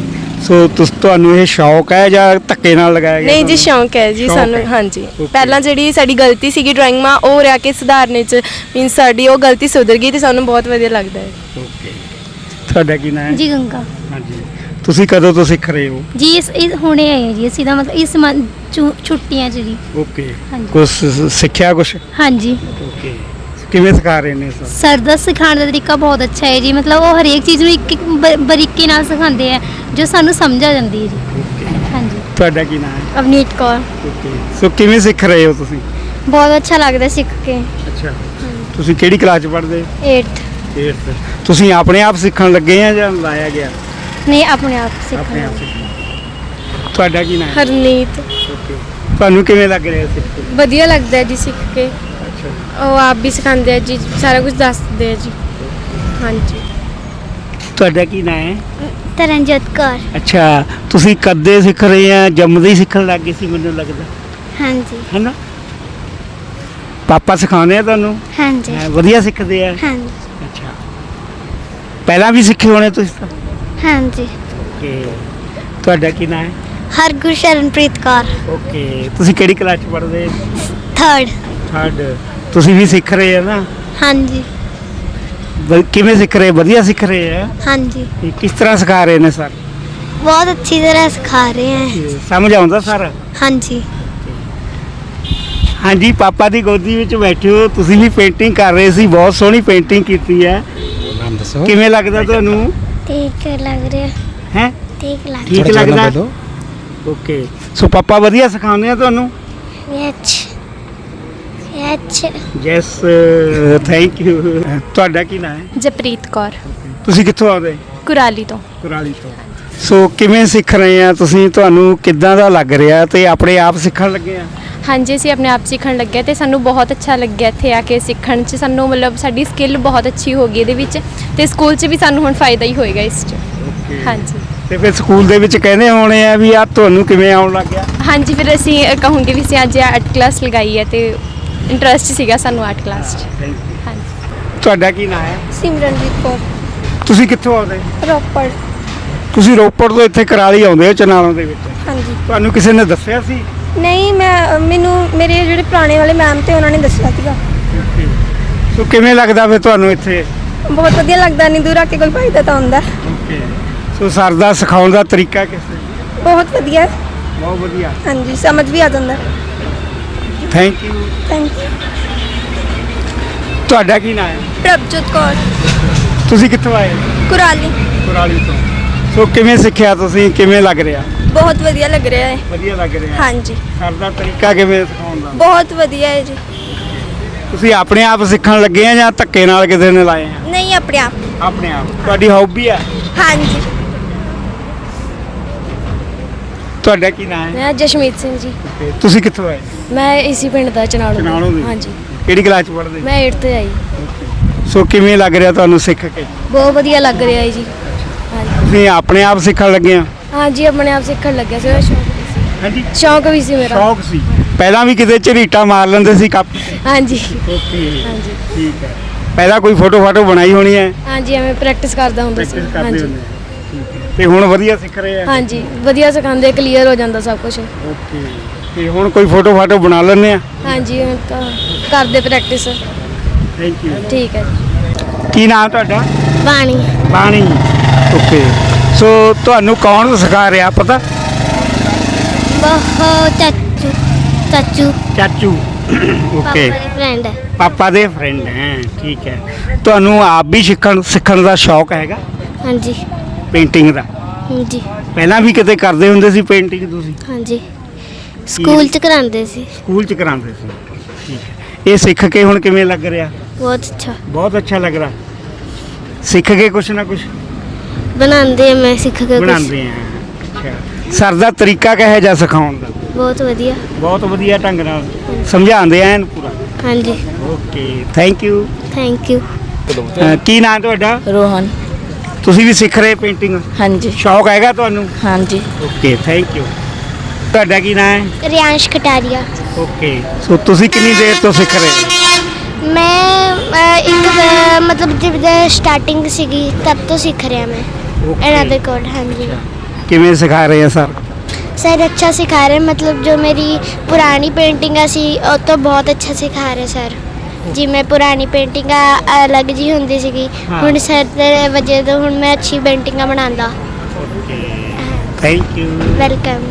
ਸੋ ਤੁਸ ਤੁਹਾਨੂੰ ਇਹ ਸ਼ੌਕ ਹੈ ਜਾਂ ਧੱਕੇ ਨਾਲ ਲਗਾਇਆ ਗਿਆ ਨਹੀਂ ਜੀ ਤੁਹਾਨੂੰ? ਸ਼ੌਂਕ ਹੈ ਜੀ ਸ਼ੌਂਕ ਸਾਨੂੰ ਹੈ। ਹਾਂਜੀ। Okay. ਪਹਿਲਾਂ ਜਿਹੜੀ ਸਾਡੀ ਗਲਤੀ ਸੀਗੀ ਡਰਾਇੰਗ ਮਾ ਉਹ ਰਹਿ ਕੇ ਸੁਧਾਰਨੇ ਚ ਮੀਨਸ ਸਾਡੀ ਉਹ ਗਲਤੀ ਸੁਧਰ ਗਈ ਤੇ ਸਾਨੂੰ ਬਹੁਤ ਵਧੀਆ ਲੱਗਦਾ ਹੈ। ਓਕੇ ਤੁਹਾਡਾ ਕੀ ਨਾਮ ਹੈ? ਜੀ ਗੰਗਾ। ਹਾਂਜੀ। ਤੁਸੀਂ ਕਦੋਂ ਤੋਂ ਸਿੱਖ ਰਹੇ ਹੋ? ਜੀ ਇਸ ਹੁਣੇ ਆਏ ਹਾਂ ਜੀ। ਅਸੀਂ ਦਾ ਮਤਲਬ ਇਸ ਛੁੱਟੀਆਂ ਚ ਜੀ। ਓਕੇ। ਹਾਂਜੀ। ਕੁਝ ਸਿੱਖਿਆ ਕੁਝ ਹਾਂਜੀ। ਓਕੇ। ਕਿਵੇਂ ਸਿਖਾ ਰਹੇ ਨੇ ਸਰ? ਸਰ ਦਾ ਸਿਖਾਉਣ ਦਾ ਤਰੀਕਾ ਬਹੁਤ ਅੱਛਾ ਹੈ ਜੀ। ਮਤਲਬ ਉਹ ਹਰੇਕ ਚੀਜ਼ ਨੂੰ ਇੱਕ ਇੱਕ ਬ- ਬਰੀਕੀ ਨਾਲ ਸਿਖਾਉਂਦੇ ਆ ਜੋ ਸਾਨੂੰ ਸਮਝ ਆ ਜਾਂਦੀ ਹੈ ਜੀ। ਹਾਂਜੀ। ਤੁਹਾਡਾ ਕੀ ਨਾਮ ਹੈ? ਅਵਨੀਤ ਕੌਰ। ਓਕੇ। ਸੋ ਕਿਵੇਂ ਸਿੱਖ ਰਹੇ ਹੋ ਤੁਸੀਂ? ਬਹੁਤ ਅੱਛਾ ਲੱਗਦਾ ਸਿੱਖ ਕੇ। ਅੱਛਾ। ਤੁਸੀਂ ਕਿਹੜੀ ਕਲਾਸ ਚ ਪੜ੍ਹਦੇ? 8th 8th ਤੁਸੀਂ ਆਪਣੇ ਆਪ ਸਿੱਖਣ ਲੱਗੇ ਆ ਜਾਂ ਲਾਇਆ ਗਿਆ? ਨਹੀਂ ਆਪਣੇ ਆਪ ਆਪਣੇ ਸਿੱਖਣਾ ਆਪ ਸਿੱਖਣਾ ਤੁਹਾਡਾ ਕੀ ਨਾਮ ਹੈ? ਹਰਨੀਤ। ਤੁਹਾਨੂੰ ਕਿਵੇਂ ਲੱਗ ਰਿਹਾ ਸਿੱਖ ਕੇ? ਵਧੀਆ ਲੱਗਦਾ ਹੈ ਜੀ ਸਿੱਖ ਕੇ। ਅੱਛਾ ਉਹ ਆਪ ਵੀ ਸਿਖਾਉਂਦੇ ਆ ਜੀ ਸਾਰਾ ਕੁਝ ਦੱਸਦੇ ਆ ਜੀ। ਹਾਂਜੀ। ਤੁਹਾਡਾ ਕੀ ਨਾਮ ਹੈ? ਤਰਨਜੋਤ ਕੌਰ। ਅੱਛਾ ਤੁਸੀਂ ਕਦੇ ਸਿੱਖ ਰਹੇ ਆ ਜੰਮਦੇ ਹੀ ਸਿੱਖਣ ਲੱਗ ਗਏ ਸੀ ਮੈਨੂੰ ਲੱਗਦਾ। ਹਾਂਜੀ। ਹੈਨਾ? ਪਾਪਾ ਸਿਖਾਉਂਦੇ ਆ ਤੁਹਾਨੂੰ? ਹਾਂਜੀ। ਹੈਂ, ਵਧੀਆ ਸਿੱਖਦੇ ਆ? ਹਾਂਜੀ। ਅੱਛਾ। ਪਹਿਲਾਂ ਵੀ ਸਿੱਖੇ ਹੋਣੇ ਤੁਸੀਂ ਤਾਂ? ਹਾਂਜੀ। ਓਕੇ ਤੁਹਾਡਾ ਕੀ ਨਾਮ ਹੈ? ਹਰਗੁਰ ਸ਼ਰਨਪ੍ਰੀਤ ਕੌਰ। ਓਕੇ ਤੁਸੀਂ ਕਿਹੜੀ ਕਲਾਸ ਚ ਪੜ੍ਹਦੇ? 3rd ਥਰਡ ਤੁਸੀਂ ਵੀ ਸਿੱਖ ਰਹੇ ਆ ਨਾ? ਹਾਂਜੀ। ਕਿਵੇਂ ਸਿੱਖ ਰਹੇ? ਵਧੀਆ ਸਿੱਖ ਰਹੇ ਆ? ਹਾਂਜੀ। ਕਿਸ ਤਰ੍ਹਾਂ ਸਿਖਾ ਰਹੇ ਨੇ ਸਰ? ਬਹੁਤ ਅੱਛੀ ਤਰ੍ਹਾਂ ਸਿਖਾ ਰਹੇ ਹੈ ਸਮਝ ਆਉਂਦਾ ਸਰ? ਹਾਂਜੀ। ਹਾਂਜੀ ਪਾਪਾ ਦੀ ਗੋਦੀ ਵਿੱਚ ਬੈਠੇ ਹੋ। ਤੁਸੀਂ ਵੀ ਪੇਂਟਿੰਗ ਕਰ ਰਹੇ ਸੀ। ਬਹੁਤ ਸੋਹਣੀ ਪੇਂਟਿੰਗ ਕੀਤੀ ਹੈ। ਨਾਮ ਦੱਸੋ। ਕਿਵੇਂ ਲੱਗਦਾ ਤੁਹਾਨੂੰ? ਠੀਕ ਲੱਗ ਰਿਹਾ। ਹੈ? ਠੀਕ ਲੱਗ ਠੀਕ ਥੋੜ੍ਹਾ। ਓਕੇ। ਸੋ ਪਾਪਾ ਵਧੀਆ ਸਿਖਾਉਂਦੇ ਆ ਤੁਹਾਨੂੰ? Yes yes yes thank you ਤੁਹਾਡਾ ਕੀ ਨਾਮ ਹੈ? ਜਪ੍ਰੀਤ ਕੌਰ। ਤੁਸੀਂ ਕਿੱਥੋਂ ਆਉਂਦੇ? ਕੁਰਾਲੀ ਤੋਂ। ਕੁਰਾਲੀ ਤੋਂ। ਸੋ ਕਿਵੇਂ ਸਿੱਖ ਰਹੇ ਆ ਤੁਸੀਂ? ਤੁਹਾਨੂੰ ਕਿੱਦਾਂ ਦਾ ਲੱਗ ਰਿਹਾ ਤੇ ਆਪਣੇ ਆਪ ਸਿੱਖਣ ਲੱਗੇ ਆ? ਹਾਂਜੀ ਅਸੀਂ ਆਪਣੇ ਆਪ ਸਿੱਖਣ ਲੱਗੇ ਤੇ ਸਾਨੂੰ ਬਹੁਤ ਅੱਛਾ ਲੱਗਿਆ ਇੱਥੇ ਆ ਕੇ ਸਿੱਖਣ 'ਚ। ਸਾਨੂੰ ਮਤਲਬ ਸਾਡੀ ਸਕਿੱਲ ਬਹੁਤ ਅੱਛੀ ਹੋ ਗਈ ਇਹਦੇ ਵਿੱਚ ਤੇ ਸਕੂਲ 'ਚ ਵੀ ਸਾਨੂੰ ਹੁਣ ਫਾਇਦਾ ਹੀ ਹੋਏਗਾ ਇਸ 'ਚ। ਹਾਂਜੀ। ਤੇ ਫਿਰ ਸਕੂਲ ਦੇ ਵਿੱਚ ਕਹਿੰਦੇ ਹੋਣੇ ਆ ਵੀ ਆ ਤੁਹਾਨੂੰ ਕਿਵੇਂ ਆਉਣ ਲੱਗ ਗਿਆ? ਹਾਂਜੀ ਫਿਰ ਅਸੀਂ ਅ, ਕਹੂੰਗੇ ਵੀ ਅਸੀਂ ਅੱਜ ਆਰਟ ਕਲਾਸ ਲਗਾਈ ਹੈ ਤੇ ਇੰਟਰਸਟ ਸੀਗਾ ਸਾਨੂੰ ਆਰਟ ਕਲਾਸ 'ਚ। ਹਾਂਜੀ। ਤੁਹਾਡਾ ਕੀ ਨਾਮ ਹੈ? ਸਿਮਰਨਜੀਤ ਕੌਰ। ਤੁਸੀਂ ਕਿੱਥੋਂ ਆਉਂਦੇ? ਰੋਪੜ। ਤੁਸੀਂ ਰੋਪੜ ਤੋਂ ਇੱਥੇ ਕਰਾਲੀ ਆਉਂਦੇ ਹੋ ਚਨਾਲੋਂ ਦੇ ਵਿੱਚ? ਹਾਂਜੀ। ਤੁਹਾਨੂੰ ਕਿਸੇ ਨੇ ਦੱਸਿਆ ਸੀ? ਨਹੀਂ ਮੈਂ ਮੈਨੂੰ ਮੇਰੇ ਜਿਹੜੇ ਪੁਰਾਣੇ ਵਾਲੇ ਮੈਮ ਤੇ ਉਹਨਾਂ ਨੇ ਦੱਸਿਆ ਸੀਗਾ। ਸੋ ਕਿਵੇਂ ਲੱਗਦਾ ਫਿਰ ਤੁਹਾਨੂੰ ਇੱਥੇ? ਬਹੁਤ ਵਧੀਆ ਲੱਗਦਾ ਨਹੀਂ ਦੂਰ ਆ ਕੇ ਕੋਈ ਫਾਇਦਾ ਤਾਂ ਹੁੰਦਾ। ਸੋ ਸਰ ਦਾ ਸਿਖਾਉਣ ਦਾ ਤਰੀਕਾ ਕਿਸ ਤਰ੍ਹਾਂ? ਬਹੁਤ ਵਧੀਆ। ਬਹੁਤ ਵਧੀਆ। ਹਾਂਜੀ ਸਮਝ ਵੀ ਆ ਜਾਂਦਾ। ਥੈਂਕ ਯੂ ਥੈਂਕ ਯੂ ਤੁਹਾਡਾ ਕੀ ਨਾਮ ਹੈ? ਪ੍ਰਭਜੋਤ ਕੌਰ। ਤੁਸੀਂ ਕਿੱਥੋਂ ਆਏ? ਕੁਰਾਲੀ। ਕੁਰਾਲੀ ਤੋਂ। ਸੋ ਕਿਵੇਂ ਸਿੱਖਿਆ ਤੁਸੀਂ? ਕਿਵੇਂ ਲੱਗ ਰਿਹਾ? ਬਹੁਤ ਵਧੀਆ ਲੱਗ ਰਿਹਾ ਹੈ। ਵਧੀਆ ਲੱਗ ਰਿਹਾ ਹਾਂਜੀ। ਸਰ ਦਾ ਤਰੀਕਾ ਕਿਵੇਂ ਸਿਖਾਉਣ ਦਾ? ਬਹੁਤ ਵਧੀਆ ਹੈ ਜੀ। ਤੁਸੀਂ ਆਪਣੇ ਆਪ ਸਿੱਖਣ ਲੱਗੇ ਆ ਜਾਂ ਧੱਕੇ ਨਾਲ ਕਿਸੇ ਨੇ ਲਾਏ ਆ? ਨਹੀਂ ਆਪਣੇ ਆਪ। ਆਪਣੇ ਆਪ। ਤੁਹਾਡੀ ਹੌਬੀ ਆ? ਹਾਂਜੀ। ਤੁਹਾਡਾ ਕੀ ਨਾਮ ਹੈ? ਮੈਂ ਜਸ਼ਮੀਤ ਸਿੰਘ ਜੀ। ਤੁਸੀਂ ਕਿੱਥੋਂ ਆਏ? ਮੈਂ ਇਸੀ ਪਿੰਡ ਦਾ ਚਨਾਲੂ ਚਨਾਲੋਂ ਦੇ? ਹਾਂਜੀ। ਕਿਹੜੀ ਕਲਾਸ ਚ ਪੜ੍ਹਦੇ? ਮੈਂ 8th ਤੇ ਆਈ। ਸੋ ਕਿਵੇਂ ਲੱਗ ਰਿਹਾ ਤੁਹਾਨੂੰ ਸਿੱਖ ਕੇ? ਬਹੁਤ ਵਧੀਆ ਲੱਗ ਰਿਹਾ ਹੈ ਜੀ। ਹਾਂਜੀ। ਤੁਸੀਂ ਆਪਣੇ ਆਪ ਸਿੱਖਣ ਲੱਗੇ ਆ? ਹਾਂਜੀ ਆਪਣੇ ਆਪ ਸਿੱਖਣ ਲੱਗਿਆ ਸੀ ਸ਼ੌਂਕ ਵੀ ਸੀ। ਹਾਂਜੀ। ਸ਼ੌਂਕ ਵੀ ਸੀ ਮੇਰਾ। ਸ਼ੌਕ ਸੀ। ਪਹਿਲਾਂ ਵੀ ਕਿਤੇ ਝਰੀਟਾ ਮਾਰ ਲੈਂਦੇ ਸੀ ਕਾਪੀ। ਤੇ ਹਾਂਜੀ। ਓਕੇ ਹਾਂਜੀ। ਠੀਕ ਹੈ। ਪਹਿਲਾਂ ਕੋਈ ਫੋਟੋ ਫਾਟੋ ਬਣਾਈ ਹੋਣੀ ਹੈ? ਹਾਂਜੀ ਐਵੇਂ ਪ੍ਰੈਕਟਿਸ ਕਰਦਾ ਹੁੰਦਾ ਸੀ। ਪ੍ਰੈਕਟਿਸ ਕਰਦੇ ਹਾਂਜੀ। ਹੁੰਦੇ ਆ। ਠੀਕ ਹੈ। ਤੇ ਹੁਣ ਵਧੀਆ ਸਿੱਖ ਰਹੇ ਆ? ਹਾਂਜੀ ਵਧੀਆ ਸਿਖਾਉਂਦੇ ਕਲੀਅਰ ਹੋ ਜਾਂਦਾ ਸਭ ਕੁਝ ਓਕੇ। ਤੇ ਹੁਣ ਕੋਈ ਫੋਟੋ ਫਾਟੋ ਬਣਾ ਲੈਂਦੇ ਆ? ਹਾਂਜੀ ਹੁਣ ਤਾਂ ਕਰਦੇ ਪ੍ਰੈਕਟਿਸ। Thank you. ਠੀਕ ਹੈ ਕੀ ਨਾਮ ਤੁਹਾਡਾ? ਬਾਣੀ। ਬਾਣੀ। ਓਕੇ। ਸੋ ਤੁਹਾਨੂੰ ਕੌਣ ਸਿਖਾ ਰਿਹਾ ਪਤਾ? ਬਹੁਤ ਚਾਚੂ ਚਾਚੂ। ਚਾਚੂ। ਓਕੇ ਪਾਪਾ ਦੀ ਫਰੈਂਡ ਹੈ। ਪਾਪਾ ਦੇ ਫਰੈਂਡ ਹੈ ਠੀਕ ਹੈ। ਤੁਹਾਨੂੰ ਆਪ ਵੀ ਸਿੱਖਣ ਸਿੱਖਣ ਦਾ ਸ਼ੌਕ ਹੈਗਾ? ਹਾਂਜੀ। ਪੇਂਟਿੰਗ ਦਾ? ਹਾਂਜੀ। ਪਹਿਲਾਂ ਵੀ ਕਿਤੇ ਕਰਦੇ ਹੁੰਦੇ ਸੀ ਪੇਂਟਿੰਗ ਤੁਸੀਂ? ਹਾਂਜੀ। ਸਕੂਲ ਚ ਕਰਾਉਂਦੇ ਸੀ। ਸਕੂਲ ਚ ਕਰਾਉਂਦੇ ਸੀ। ਠੀਕ ਹੈ। ਇਹ ਸਿੱਖ ਕੇ ਹੁਣ ਕਿਵੇਂ ਲੱਗ ਰਿਹਾ? ਬਹੁਤ ਅੱਛਾ। ਬਹੁਤ ਅੱਛਾ ਲੱਗ ਰਿਹਾ। ਸਿੱਖ ਕੇ ਕੁਛ ਨਾ ਕੁਛ ਬਣਾਉਂਦੇ ਆ ਮੈਂ ਸਿੱਖ ਕੇ ਬਣਾਉਂਦੇ ਆ ਅੱਛਾ। ਸਰ ਦਾ ਤਰੀਕਾ ਕਿਹੋ ਜਿਹਾ ਸਿਖਾਉਣ ਦਾ? ਬਹੁਤ ਵਧੀਆ। ਬਹੁਤ ਵਧੀਆ ਢੰਗ ਨਾਲ ਸਮਝਾਉਂਦੇ ਐਨ ਪੂਰਾ। ਹਾਂਜੀ। Okay thank you thank you ਕੀ ਨਾਮ ਤੁਹਾਡਾ? ਰੋਹਨ। ਤੁਸੀਂ ਵੀ ਸਿੱਖ ਰਹੇ ਪੇਂਟਿੰਗ ਹਾਂਜੀ। ਸ਼ੌਕ ਹੈਗਾ ਤੁਹਾਨੂੰ? ਹਾਂਜੀ। ਓਕੇ ਥੈਂਕ ਯੂ ਤੁਹਾਡਾ ਕੀ ਨਾਮ ਹੈ? ਰਿਆਂਸ਼ ਕਟਾਰੀਆ। ਓਕੇ ਸੋ ਤੁਸੀਂ ਕਿੰਨੀ ਦੇਰ ਤੋਂ ਸਿੱਖ ਰਹੇ ਹੋ? ਮੈਂ ਇੱਕ ਮਤਲਬ ਜਦ ਸਟਾਰਟਿੰਗ ਸੀਗੀ ਤਦ ਤੋਂ ਸਿੱਖ ਰਿਹਾ ਮੈਂ। ਇਹਨਾਂ ਦੇ ਕੋਲ ਹਾਂਜੀ ਕਿਵੇਂ ਸਿਖਾ ਰਹੇ ਆ ਸਰ सर अच्छा सिखा रहे हैं मतलब जो मेरी पुरानी पेंटिंग सी ਉਹ ਤੋਂ ਬਹੁਤ ਅੱਛਾ ਸਿਖਾ ਰਹੇ ਸਰ ਜਿਵੇਂ ਪੁਰਾਣੀ ਪੇਂਟਿੰਗਾਂ ਅਲੱਗ ਜੀ ਹੁੰਦੀ ਸੀਗੀ ਹਾਂ। ਹੁਣ ਸਰ ਦੇ ਵਜ੍ਹਾ ਤੋਂ ਹੁਣ ਮੈਂ ਅੱਛੀ ਪੇਂਟਿੰਗਾਂ ਬਣਾਉਂਦਾ ਥੈਂਕ ਯੂ ਵੈਲਕਮ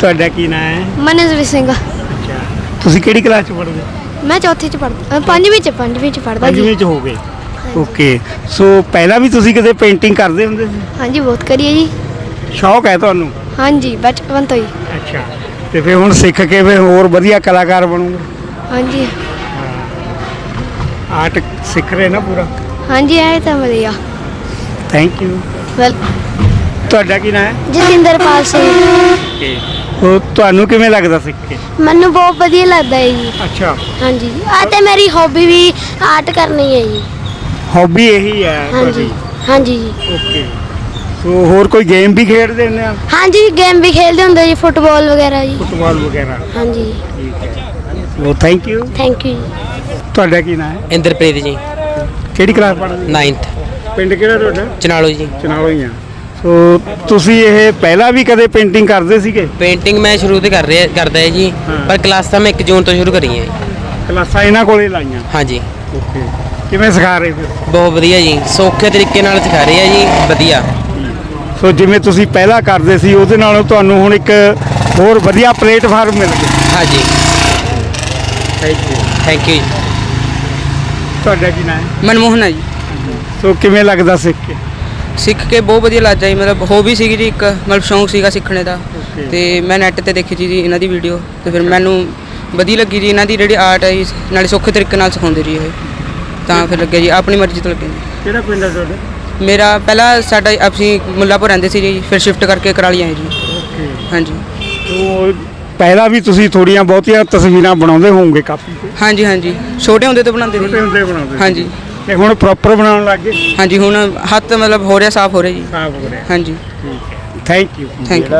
ਤੁਹਾਡਾ ਕੀ ਨਾਮ ਹੈ ਮਨਜਵੀਰ ਸਿੰਘ ਅੱਛਾ ਤੁਸੀਂ ਕਿਹੜੀ ਕਲਾਸ ਚ ਪੜ੍ਹਦੇ ਹੋ ਮੈਂ ਚੌਥੀ ਚ ਪੜ੍ਹਦਾ ਪੰਜਵੀਂ ਚ ਪੰਜਵੀਂ ਚ ਪੜ੍ਹਦਾ ਜੀ ਪੰਜਵੀਂ ਚ ਹੋ ਗਏ ਓਕੇ ਸੋ ਪਹਿਲਾਂ ਵੀ ਤੁਸੀਂ ਕਿਤੇ ਪੇਂਟਿੰਗ ਕਰਦੇ ਹੁੰਦੇ ਸੀ? ਹਾਂਜੀ ਬਹੁਤ ਕਰੀਏ ਜੀ। ਸ਼ੌਕ ਹੈ ਤੁਹਾਨੂੰ? ਹਾਂਜੀ ਬਚਪਨ ਤੋਂ ਹੀ। ਅੱਛਾ। ਤੇ ਫਿਰ ਹੁਣ ਸਿੱਖ ਕੇ ਫਿਰ ਹੋਰ ਵਧੀਆ ਕਲਾਕਾਰ ਬਣੋਗੇ? ਹਾਂਜੀ। ਆਰਟ ਸਿੱਖ ਰਹੇ ਨਾ ਪੂਰਾ? ਹਾਂਜੀ ਆਏ ਤਾਂ ਵਧੀਆ। ਥੈਂਕ ਯੂ ਵੈਲ ਤੁਹਾਡਾ ਕੀ ਨਾਮ ਹੈ? ਜਤਿੰਦਰਪਾਲ ਸਿੰਘ। ਓਕੇ ਉਹ ਤੁਹਾਨੂੰ ਕਿਵੇਂ ਲੱਗਦਾ ਸਿੱਖ ਕੇ? ਮੈਨੂੰ ਬਹੁਤ ਵਧੀਆ ਲੱਗਦਾ ਹੈ ਜੀ। ਅੱਛਾ। ਹਾਂਜੀ। ਆ ਤੇ ਮੇਰੀ ਹੌਬੀ ਵੀ ਆਰਟ ਕਰਨੀ ਹੈ ਜੀ। ਹੌਬੀ ਇਹੀ ਹੈ ਹਾਂਜੀ। ਤੁਹਾਡੀ। ਹਾਂਜੀ ਜੀ। ਓਕੇ ਸੋ ਹੋਰ ਕੋਈ ਗੇਮ ਵੀ ਖੇਡਦੇ ਹੁੰਦੇ ਆ? ਹਾਂਜੀ ਗੇਮ ਵੀ ਖੇਡਦੇ ਹੁੰਦੇ ਜੀ ਫੁੱਟਬਾਲ ਵਗੈਰਾ ਜੀ। ਫੁੱਟਬਾਲ ਵਗੈਰਾ। ਹਾਂਜੀ। ਠੀਕ ਹੈ। So thank you thank you ਜੀ। ਤੁਹਾਡਾ ਕੀ ਨਾਮ ਹੈ? ਇੰਦਰਪ੍ਰੀਤ ਜੀ। ਕਿਹੜੀ ਕਲਾਸ ਪੜ੍ਹਦੇ 9th ਪਿੰਡ ਕਿਹੜਾ ਤੁਹਾਡਾ? ਚਨਾਲੋ ਜੀ। ਚਨਾਲੋ ਹੀ ਆ। ਸੋ ਤੁਸੀਂ ਇਹ ਪਹਿਲਾਂ ਵੀ ਕਦੇ ਪੇਂਟਿੰਗ ਕਰਦੇ ਸੀਗੇ? ਪੇਂਟਿੰਗ ਮੈਂ ਸ਼ੁਰੂ ਤੋਂ ਕਰ ਰਿਹਾ ਕਰਦਾ ਹੈ ਜੀ। ਹਾਂ। ਪਰ ਕਲਾਸਾਂ ਮੈਂ 1 ਜੂਨ ਤੋਂ ਸ਼ੁਰੂ ਕਰੀਆਂ ਕਲਾਸਾਂ ਇਹਨਾਂ ਕੋਲੇ ਲਾਈਆਂ? ਹਾਂਜੀ। ਓਕੇ ਕਿਵੇਂ ਸਿਖਾ ਰਹੇ ਫਿਰ ਬਹੁਤ ਵਧੀਆ ਜੀ ਸੌਖੇ ਤਰੀਕੇ ਨਾਲ ਸਿਖਾ ਰਹੇ ਆ ਜੀ ਵਧੀਆ। ਸੋ ਜਿਵੇਂ ਤੁਸੀਂ ਪਹਿਲਾਂ ਕਰਦੇ ਸੀ ਉਹਦੇ ਨਾਲੋਂ ਤੁਹਾਨੂੰ ਹੁਣ ਇੱਕ ਹੋਰ ਵਧੀਆ ਪਲੇਟਫਾਰਮ ਮਿਲ ਗਿਆ। ਹਾਂਜੀ। ਥੈਂਕ ਯੂ ਥੈਂਕ ਯੂ ਜੀ। ਤੁਹਾਡਾ ਕੀ ਨਾਮ ਹੈ? ਮਨਮੋਹਨ ਹੈ ਜੀ। ਸੋ ਕਿਵੇਂ ਲੱਗਦਾ ਸਿੱਖ ਕੇ? ਸਿੱਖ ਕੇ ਬਹੁਤ ਵਧੀਆ ਲੱਗਦਾ ਜੀ ਮਤਲਬ ਹੋਬੀ ਸੀਗੀ ਜੀ ਇੱਕ ਮਤਲਬ ਸ਼ੌਂਕ ਸੀਗਾ ਸਿੱਖਣੇ ਦਾ। ਤੇ ਮੈਂ ਨੈੱਟ ਤੇ ਦੇਖੀ ਸੀ ਜੀ ਇਹਨਾਂ ਦੀ ਵੀਡੀਓ ਤੇ ਫਿਰ ਮੈਨੂੰ ਵਧੀਆ ਲੱਗੀ ਜੀ ਇਹਨਾਂ ਦੀ ਜਿਹੜੀ ਆਰਟ ਹੈ ਜੀ, ਨਾਲੇ ਸੌਖੇ ਤਰੀਕੇ ਨਾਲ ਸਿਖਾਉਂਦੇ ਜੀ ਇਹ। ਤਾਂ ਫਿਰ ਲੱਗਿਆ ਜੀ ਆਪਣੀ ਮਰਜ਼ੀ ਤੋਂ ਲੱਗੇ ਜੀ। ਕਿਹੜਾ ਪਿੰਡ ਹੈ ਤੁਹਾਡਾ? ਮੇਰਾ ਪਹਿਲਾਂ ਸਾਡਾ ਅਸੀਂ ਮੁੱਲਾਪੁਰ ਰਹਿੰਦੇ ਸੀ ਜੀ ਫਿਰ ਸ਼ਿਫਟ ਕਰਕੇ ਕਰਾਲੀਆਂ ਹੈ ਜੀ। ਓਕੇ ਹਾਂਜੀ। ਸੋ ਪਹਿਲਾਂ ਵੀ ਤੁਸੀਂ ਥੋੜੀਆਂ ਬਹੁਤੀਆਂ ਤਸਵੀਰਾਂ ਬਣਾਉਂਦੇ ਹੋਵੋਗੇ ਕਾਪੀ ਤੇ ਹਾਂਜੀ ਹਾਂਜੀ। ਛੋਟੇ ਹੁੰਦੇ ਤੋਂ ਬਣਾਉਂਦੇ ਛੋਟੇ ਸੀ ਹੁੰਦੇ ਬਣਾਉਂਦੇ ਸੀ। ਹਾਂਜੀ। ਤੇ ਹੁਣ ਪ੍ਰੋਪਰ ਬਣਾਉਣ ਲੱਗ ਗਏ? ਹਾਂਜੀ ਹੁਣ ਹੱਥ ਮਤਲਬ ਹੋ ਰਿਹਾ ਸਾਫ਼ ਹੋ ਰਿਹਾ ਜੀ। ਸਾਫ਼ ਹੋ ਰਿਹਾ। ਹਾਂਜੀ। Thank you thank you